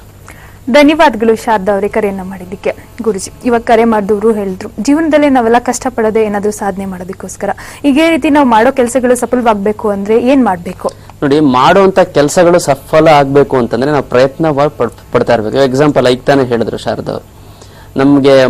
ಧನ್ಯವಾದಗಳು ಶಾರದಾ ಅವರೇ ಕರೆಯನ್ನ ಮಾಡಿದ್ದಕ್ಕೆ. ಗುರುಜಿ, ಇವಾಗ ಕರೆ ಮಾಡಿದವರು ಹೇಳಿದ್ರು. ಜೀವನದಲ್ಲಿ ನಾವೆಲ್ಲ ಕಷ್ಟಪಡೋದೇ ಏನಾದರೂ ಸಾಧನೆ ಮಾಡೋದಕ್ಕೋಸ್ಕರ. ಈಗ ರೀತಿ ನಾವು ಮಾಡೋ ಕೆಲಸಗಳು ಸಫಲವಾಗಬೇಕು ಅಂದ್ರೆ ಏನ್ ಮಾಡಬೇಕು? ನೋಡಿ, ಮಾಡುವಂತ ಕೆಲಸಗಳು ಸಫಲ ಆಗಬೇಕು ಅಂತಂದ್ರೆ ನಾವು ಪ್ರಯತ್ನ ಪಡ್- ಪಡ್- ಪಡ್ತಾ ಇರಬೇಕು. ಎಕ್ಸಾಂಪಲ್ ಐಕ್ ತಾನೇ ಹೇಳಿದ್ರು ಶಾರದಾ ಅವರು. ನಮ್ಗೆ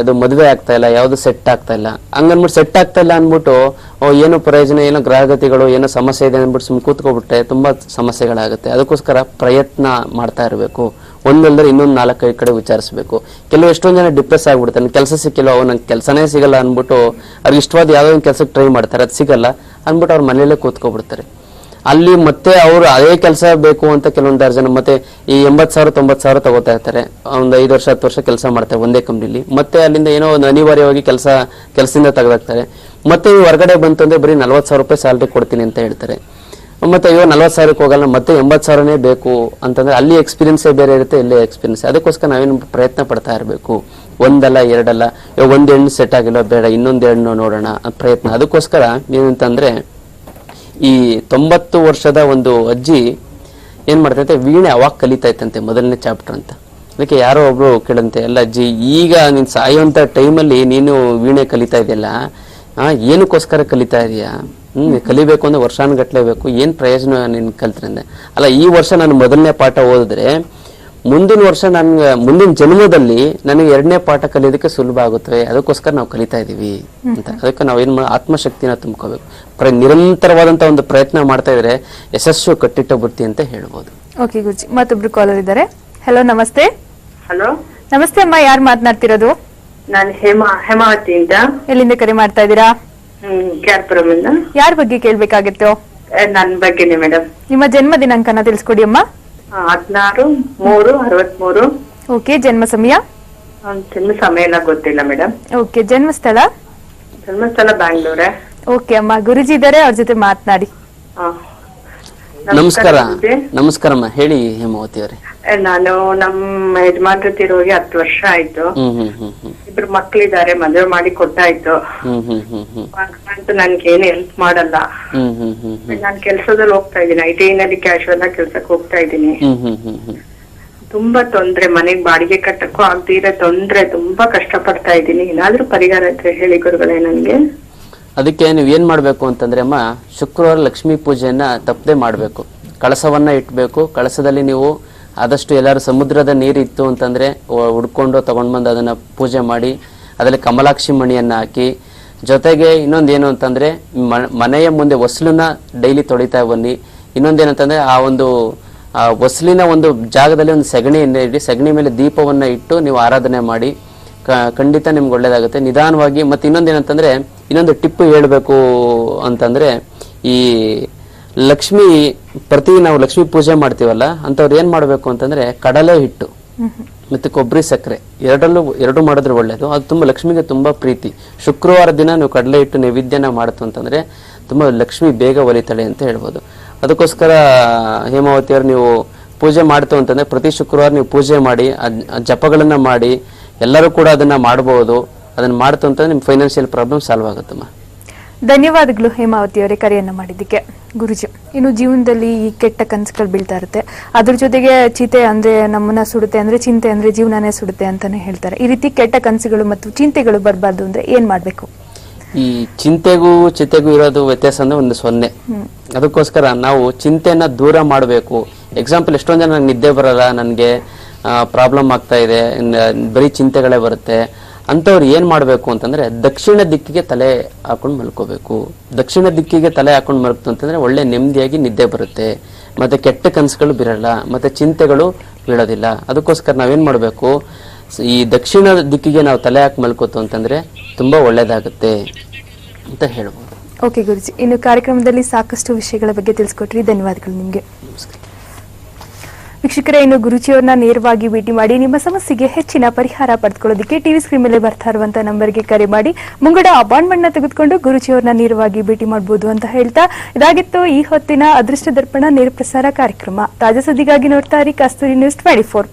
ಅದು ಮದುವೆ ಆಗ್ತಾ ಇಲ್ಲ, ಯಾವುದು ಸೆಟ್ ಆಗ್ತಾ ಇಲ್ಲ. ಹಂಗನ್ಬಿಟ್ಟು ಸೆಟ್ ಆಗ್ತಾ ಇಲ್ಲ ಅಂದ್ಬಿಟ್ಟು ಏನು ಪ್ರಯೋಜನ, ಏನೋ ಗ್ರಹಗತಿಗಳು, ಏನೋ ಸಮಸ್ಯೆ ಇದೆ ಅಂದ್ಬಿಟ್ಟು ಸುಮ್ಮನೆ ಕೂತ್ಕೊಬಿಟ್ರೆ ತುಂಬಾ ಸಮಸ್ಯೆಗಳಾಗುತ್ತೆ. ಅದಕ್ಕೋಸ್ಕರ ಪ್ರಯತ್ನ ಮಾಡ್ತಾ ಇರಬೇಕು. ಒಂದಲ್ಲದ್ರೆ ಇನ್ನೊಂದು ನಾಲ್ಕೈದು ಕಡೆ ವಿಚಾರಿಸಬೇಕು. ಕೆಲವು ಎಷ್ಟೊಂದು ಜನ ಡಿಪ್ರೆಸ್ ಆಗ್ಬಿಡ್ತಾರೆ. ಕೆಲಸ ಸಿಕ್ಕಿಲ್ಲ, ಅವ್ರು ನಂಗೆ ಕೆಲಸನೇ ಸಿಗಲ್ಲ ಅಂದ್ಬಿಟ್ಟು ಅವ್ರಿಗೆ ಇಷ್ಟವಾದ ಯಾವ್ದೋ ಒಂದು ಕೆಲಸಕ್ಕೆ ಟ್ರೈ ಮಾಡ್ತಾರೆ, ಅದು ಸಿಗಲ್ಲ ಅಂದ್ಬಿಟ್ಟು ಅವ್ರ ಮನೆಯಲ್ಲೇ ಕೂತ್ಕೊಬಿಡ್ತಾರೆ. ಅಲ್ಲಿ ಮತ್ತೆ ಅವರು ಅದೇ ಕೆಲಸ ಬೇಕು ಅಂತ ಕೆಲವೊಂದು ಜನ ಮತ್ತೆ ಈ ಎಂಬತ್ತು ಸಾವಿರ, ತೊಂಬತ್ತು ಸಾವಿರ ತಗೋತಾ ಇರ್ತಾರೆ. ಒಂದು ಐದು ವರ್ಷ, ಹತ್ತು ವರ್ಷ ಕೆಲಸ ಮಾಡ್ತಾರೆ ಒಂದೇ ಕಂಪ್ನಿಲಿ ಮತ್ತೆ ಅಲ್ಲಿಂದ ಏನೋ ಒಂದು ಅನಿವಾರ್ಯವಾಗಿ ಕೆಲಸ, ಕೆಲಸದಿಂದ ತೆಗೆದಾಕ್ತಾರೆ. ಮತ್ತೆ ಹೊರಗಡೆ ಬಂತು ಅಂದ್ರೆ ಬರೀ ನಲ್ವತ್ತು ಸಾವಿರ ರೂಪಾಯಿ ಸ್ಯಾಲ್ರಿ ಕೊಡ್ತೀನಿ ಅಂತ ಹೇಳ್ತಾರೆ. ಮತ್ತೆ ಅಯ್ಯೋ ನಲ್ವತ್ತು ಸಾವಿರಕ್ಕೆ ಹೋಗಲ್ಲ, ಮತ್ತೆ ಎಂಬತ್ತು ಸಾವಿರನೇ ಬೇಕು ಅಂತಂದ್ರೆ ಅಲ್ಲಿ ಎಕ್ಸ್ಪೀರಿಯನ್ಸೇ ಬೇರೆ ಇರುತ್ತೆ, ಇಲ್ಲೇ ಎಕ್ಸ್ಪೀರಿಯನ್ಸ್ ಅದಕ್ಕೋಸ್ಕರ ನಾವೇನು ಪ್ರಯತ್ನ ಪಡ್ತಾ ಇರಬೇಕು. ಒಂದಲ್ಲ, ಎರಡಲ್ಲ ಒಂದು ಹೆಣ್ಣು ಸೆಟ್ ಆಗಿಲ್ಲ, ಬೇಡ, ಇನ್ನೊಂದು ಹೆಣ್ಣು ನೋಡೋಣ, ಪ್ರಯತ್ನ. ಅದಕ್ಕೋಸ್ಕರ ಏನಂತಂದ್ರೆ ಈ ತೊಂಬತ್ತು ವರ್ಷದ ಒಂದು ಅಜ್ಜಿ ಏನ್ ಮಾಡ್ತೈತೆ, ವೀಣೆ ಅವಾಗ ಕಲಿತಾ ಇತ್ತಂತೆ ಮೊದಲನೇ ಚಾಪ್ಟರ್ ಅಂತ. ಅದಕ್ಕೆ ಯಾರೋ ಒಬ್ರು ಕೇಳಂತೆ, ಅಲ್ಲ ಅಜ್ಜಿ, ಈಗ ನೀನ್ ಸಾಯುವಂತ ಟೈಮಲ್ಲಿ ನೀನು ವೀಣೆ ಕಲಿತಾ ಇದೆಯಲ್ಲ ಏನಕ್ಕೋಸ್ಕರ ಕಲಿತಾ ಇದೀಯಾ? ಹ್ಮ್ ಕಲಿಬೇಕು ಅಂದ್ರೆ ವರ್ಷಾನುಗಟ್ಲೆ ಬೇಕು. ಏನ್ ಪ್ರಯೋಜನ ನಿನ್ ಕಲ್ತ್ರಿಂದ ಅಲ್ಲ ಈ ವರ್ಷ ನಾನು ಮೊದಲನೇ ಪಾಠ ಓದಿದ್ರೆ ಮುಂದಿನ ವರ್ಷ ನನ್ಗೆ ಮುಂದಿನ ಜನ್ಮದಲ್ಲಿ ನನಗೆ ಎರಡನೇ ಪಾಠ ಕಲಿಯೋದಕ್ಕೆ ಸುಲಭ ಆಗುತ್ತವೆ. ಅದಕ್ಕೋಸ್ಕರ ನಾವು ಕಲಿತಾ ಇದೀವಿ ಅಂತ. ಅದಕ್ಕೆ ನಾವು ಏನ್ ಆತ್ಮಶಕ್ತಿನ ತುಂಬ್ಕೋಬೇಕು. ಪ್ರ ನಿರಂತರವಾದಂತ ಒಂದು ಪ್ರಯತ್ನ ಮಾಡ್ತಾ ಇದ್ರೆ ಯಶಸ್ಸು ಕಟ್ಟಿಟ್ಟ ಬುತ್ತಿ ಅಂತ ಹೇಳ್ಬೋದು. ಓಕೆ ಗುರುಜಿ ಮತ್ತೊಬ್ರು ಕಾಲರ್ ಇದ್ದಾರೆ. ಹಲೋ ನಮಸ್ತೆ. ಹಲೋ ನಮಸ್ತೆ ಅಮ್ಮ ಯಾರು ಮಾತನಾಡ್ತಿರೋದು? ನಾನು ಹೇಮಾ ಹೇಮಾವತಿ ಅಂತ. ಎಲ್ಲಿಂದ ಕರೆ ಮಾಡ್ತಾ ಇದ್ದೀರಾ? ಯಾರ ಬಗ್ಗೆ ಕೇಳ್ಬೇಕಾಗಿತ್ತು? ನನ್ ಬಗ್ಗೆನೆ ಮೇಡಮ್ ನಿಮ್ಮ ಜನ್ಮ ದಿನಾಂಕನ ತಿಳಿಸ್ಕೊಡಿ ಅಮ್ಮ. ಹದಿನಾರು ಮೂರು ಅರವತ್ಮೂರು. ಓಕೆ ಜನ್ಮ ಸಮಯ? ಜನ್ಮ ಸಮಯ ಎಲ್ಲ ಗೊತ್ತಿಲ್ಲ ಮೇಡಮ್ ಓಕೆ ಜನ್ಮಸ್ಥಳ ಜನ್ಮಸ್ಥಳ ಬ್ಯಾಂಗ್ಳೂರೇ. ಓಕೆ ಅಮ್ಮ ಗುರುಜಿ ಇದ್ದಾರೆ ಅವ್ರ ಜೊತೆ ಮಾತನಾಡಿ. ಹಾ. ನಮಸ್ಕಾರ. ನಮಸ್ಕಾರಮ್ಮ ಹೇಳಿ ಹೇಮಾವತಿ ಅವರೇ. ನಾನು ನಮ್ಮ ಯಜಮಾನ್ರ ಹೋಗಿ ಹತ್ತು ವರ್ಷ ಆಯ್ತು. ಇಬ್ರು ಮಕ್ಳಿದಾರೆ ಮದುವೆ ಮಾಡಿ ಕೊಟ್ಟಾಯ್ತು ಅಂತ ನನ್ಗೆ ಏನು ಹೆಲ್ಪ್ ಮಾಡಲ್ಲ. ನಾನ್ ಕೆಲ್ಸದಲ್ಲಿ ಹೋಗ್ತಾ ಇದ್ದೀನಿ. ಐ ಟಿ ನಲ್ಲಿ ಕ್ಯಾಶುವಲ್ ಆಗಿ ಕೆಲ್ಸಕ್ಕೆ ಹೋಗ್ತಾ ಇದ್ದೀನಿ. ತುಂಬಾ ತೊಂದ್ರೆ ಮನೆಗ್ ಬಾಡಿಗೆ ಕಟ್ಟಕ್ಕೂ ಆಗ್ದಿರ ತೊಂದ್ರೆ ತುಂಬಾ ಕಷ್ಟ ಪಡ್ತಾ ಇದ್ದೀನಿ. ಏನಾದ್ರೂ ಪರಿಹಾರ ಇದ್ರೆ ಹೇಳಿ ಗುರುಗಳೇ ನನ್ಗೆ. ಅದಕ್ಕೆ ನೀವು ಏನು ಮಾಡಬೇಕು ಅಂತಂದ್ರೆ, ಅಮ್ಮ, ಶುಕ್ರವಾರ ಲಕ್ಷ್ಮೀ ಪೂಜೆಯನ್ನು ತಪ್ಪದೆ ಮಾಡಬೇಕು. ಕಳಸವನ್ನ ಇಟ್ಬೇಕು. ಕಳಸದಲ್ಲಿ ನೀವು ಆದಷ್ಟು ಎಲ್ಲರೂ ಸಮುದ್ರದ ನೀರಿತ್ತು ಅಂತಂದ್ರೆ ಹುಡ್ಕೊಂಡು ತಗೊಂಡ್ ಬಂದು ಅದನ್ನ ಪೂಜೆ ಮಾಡಿ, ಅದರಲ್ಲಿ ಕಮಲಾಕ್ಷಿ ಮಣಿಯನ್ನು ಹಾಕಿ, ಜೊತೆಗೆ ಇನ್ನೊಂದೇನು ಅಂತಂದ್ರೆ ಮನೆಯ ಮುಂದೆ ಹೊಸ್ಲನ್ನ ಡೈಲಿ ತೊಳಿತಾ ಬನ್ನಿ. ಇನ್ನೊಂದೇನಂತಂದ್ರೆ ಆ ಒಂದು ಹೊಸ್ಲಿನ ಒಂದು ಜಾಗದಲ್ಲಿ ಒಂದು ಸಗಣಿಯನ್ನ ಇಡಿ ಸಗಣಿ ಮೇಲೆ ದೀಪವನ್ನ ಇಟ್ಟು ನೀವು ಆರಾಧನೆ ಮಾಡಿ ಖಂಡಿತ ನಿಮ್ಗೆ ಒಳ್ಳೇದಾಗುತ್ತೆ. ನಿಧಾನವಾಗಿ, ಮತ್ತೆ ಇನ್ನೊಂದೇನಂತಂದ್ರೆ ಇನ್ನೊಂದು ಟಿಪ್ ಹೇಳಬೇಕು ಅಂತಂದ್ರೆ, ಈ ಲಕ್ಷ್ಮಿ, ಪ್ರತಿ ನಾವು ಲಕ್ಷ್ಮಿ ಪೂಜೆ ಮಾಡ್ತೀವಲ್ಲ, ಅಂತವ್ರು ಏನ್ ಮಾಡಬೇಕು ಅಂತಂದ್ರೆ, ಕಡಲೆ ಹಿಟ್ಟು, ಮತ್ತೆ ಕೊಬ್ಬರಿ ಸಕ್ಕರೆ ಎರಡಲ್ಲೂ, ಎರಡು ಮಾಡಿದ್ರೆ ಒಳ್ಳೇದು. ಅದು ತುಂಬಾ ಲಕ್ಷ್ಮಿಗೆ ತುಂಬಾ ಪ್ರೀತಿ. ಶುಕ್ರವಾರ ದಿನ ನೀವು ಕಡಲೆ ಹಿಟ್ಟು ನೈವೇದ್ಯನ ಮಾಡ್ತು ಅಂತಂದ್ರೆ, ತುಂಬಾ ಲಕ್ಷ್ಮಿ ಬೇಗ ಒಲಿತಾಳೆ ಅಂತ ಹೇಳ್ಬೋದು. ಅದಕ್ಕೋಸ್ಕರ, ಹೇಮಾವತಿಯವರು ನೀವು ಪೂಜೆ ಮಾಡ್ತು ಅಂತಂದ್ರೆ, ಪ್ರತಿ ಶುಕ್ರವಾರ ನೀವು ಪೂಜೆ ಮಾಡಿ ಜಪಗಳನ್ನ ಮಾಡಿ ಎಲ್ಲರೂ ಕೂಡ ಅದನ್ನ ಮಾಡಬಹುದು. ಅದನ್ನ ಮಾಡ್ತು ಅಂತಂದ್ರೆ ನಿಮ್ ಫೈನಾನ್ಷಿಯಲ್ ಪ್ರಾಬ್ಲಮ್ ಸಾಲ್ವ್ ಆಗುತ್ತಮ್ಮ ಧನ್ಯವಾದಗಳು ಹೇಮಾವತಿ ಅವರೇ ಕರೆಯನ್ನು ಮಾಡಿದ್ದಕ್ಕೆ. ಗುರುಜಿ ಇನ್ನು ಜೀವನದಲ್ಲಿ ಈ ಕೆಟ್ಟ ಕನಸುಗಳು ಬೀಳ್ತಾ ಇರುತ್ತೆ. ಅದ್ರ ಜೊತೆಗೆ ಚಿತೆ ಅಂದ್ರೆ ನಮ್ಮನ್ನ ಸುಡುತ್ತೆ ಅಂದ್ರೆ ಚಿಂತೆ ಅಂದ್ರೆ ಜೀವನನೇ ಸುಡುತ್ತೆ ಅಂತಾನೆ ಹೇಳ್ತಾರೆ. ಈ ರೀತಿ ಕೆಟ್ಟ ಕನಸುಗಳು ಮತ್ತು ಚಿಂತೆಗಳು ಬರಬಾರ್ದು ಅಂದ್ರೆ ಏನ್ ಮಾಡ್ಬೇಕು? ಈ ಚಿಂತೆಗೂ ಚಿತೆಗೂ ಇರೋದು ವ್ಯತ್ಯಾಸ ಅಂದ್ರೆ ಒಂದು ಸೊನ್ನೆ. ಅದಕ್ಕೋಸ್ಕರ ನಾವು ಚಿಂತೆನ ದೂರ ಮಾಡಬೇಕು. ಎಕ್ಸಾಂಪಲ್ ಎಷ್ಟೊಂದು ಜನ ನಿದ್ದೆ ಬರಲ್ಲ ನನಗೆ ಪ್ರಾಬ್ಲಮ್ ಆಗ್ತಾ ಇದೆ ಬರೀ ಚಿಂತೆಗಳೇ ಬರುತ್ತೆ. ಅಂಥವ್ರು ಏನು ಮಾಡಬೇಕು ಅಂತಂದ್ರೆ ದಕ್ಷಿಣ ದಿಕ್ಕಿಗೆ ತಲೆ ಹಾಕೊಂಡು ಮಲ್ಕೋಬೇಕು. ದಕ್ಷಿಣ ದಿಕ್ಕಿಗೆ ತಲೆ ಹಾಕೊಂಡು ಮಲ್ಕ್ತು ಅಂತಂದ್ರೆ ಒಳ್ಳೆ ನೆಮ್ಮದಿಯಾಗಿ ನಿದ್ದೆ ಬರುತ್ತೆ. ಮತ್ತೆ ಕೆಟ್ಟ ಕನಸುಗಳು ಬಿರಲ್ಲ ಮತ್ತೆ ಚಿಂತೆಗಳು ಬೀಳೋದಿಲ್ಲ. ಅದಕ್ಕೋಸ್ಕರ ನಾವೇನು ಮಾಡಬೇಕು? ಈ ದಕ್ಷಿಣ ದಿಕ್ಕಿಗೆ ನಾವು ತಲೆ ಹಾಕಿ ಮಲ್ಕೋತು ಅಂತಂದ್ರೆ ತುಂಬಾ ಒಳ್ಳೆಯದಾಗುತ್ತೆ ಅಂತ ಹೇಳ್ಬೋದು. ಓಕೆ ಗುರುಜಿ. ಇನ್ನು ಕಾರ್ಯಕ್ರಮದಲ್ಲಿ ಸಾಕಷ್ಟು ವಿಷಯಗಳ ಬಗ್ಗೆ ತಿಳಿಸ್ಕೊಟ್ರಿ. ಧನ್ಯವಾದಗಳು ನಿಮಗೆ. ವೀಕ್ಷಕರ, ಇನ್ನು ಗುರುಜಿಯವ್ರನ್ನ ನೇರವಾಗಿ ಭೇಟಿ ಮಾಡಿ ನಿಮ್ಮ ಸಮಸ್ಯೆಗೆ ಹೆಚ್ಚಿನ ಪರಿಹಾರ ಪಡೆದುಕೊಳ್ಳೋದಕ್ಕೆ ಟಿವಿ ಸ್ಕ್ರೀನ್ ಮೇಲೆ ಬರ್ತಾ ಇರುವಂತಹ ನಂಬರ್ಗೆ ಕರೆ ಮಾಡಿ. ಮುಂಗಡ ಅಪಾಯಿಂಟ್ಮೆಂಟ್ನ ತೆಗೆದುಕೊಂಡು ಗುರುಜಿಯವ್ರನ್ನ ನೇರವಾಗಿ ಭೇಟಿ ಮಾಡಬಹುದು ಅಂತ ಹೇಳ್ತಾ ಇದಾಗಿತ್ತು ಈ ಹೊತ್ತಿನ ಅದೃಷ್ಟ ದರ್ಪಣ ನೇರ ಪ್ರಸಾರ ಕಾರ್ಯಕ್ರಮ. ತಾಜಾ ಸುದ್ದಿಗಾಗಿ ನೋಡ್ತಾ ಇರಿ ಕಸ್ತೂರಿ ನ್ಯೂಸ್ ಟ್ವೆಂಟಿ ಫೋರ್.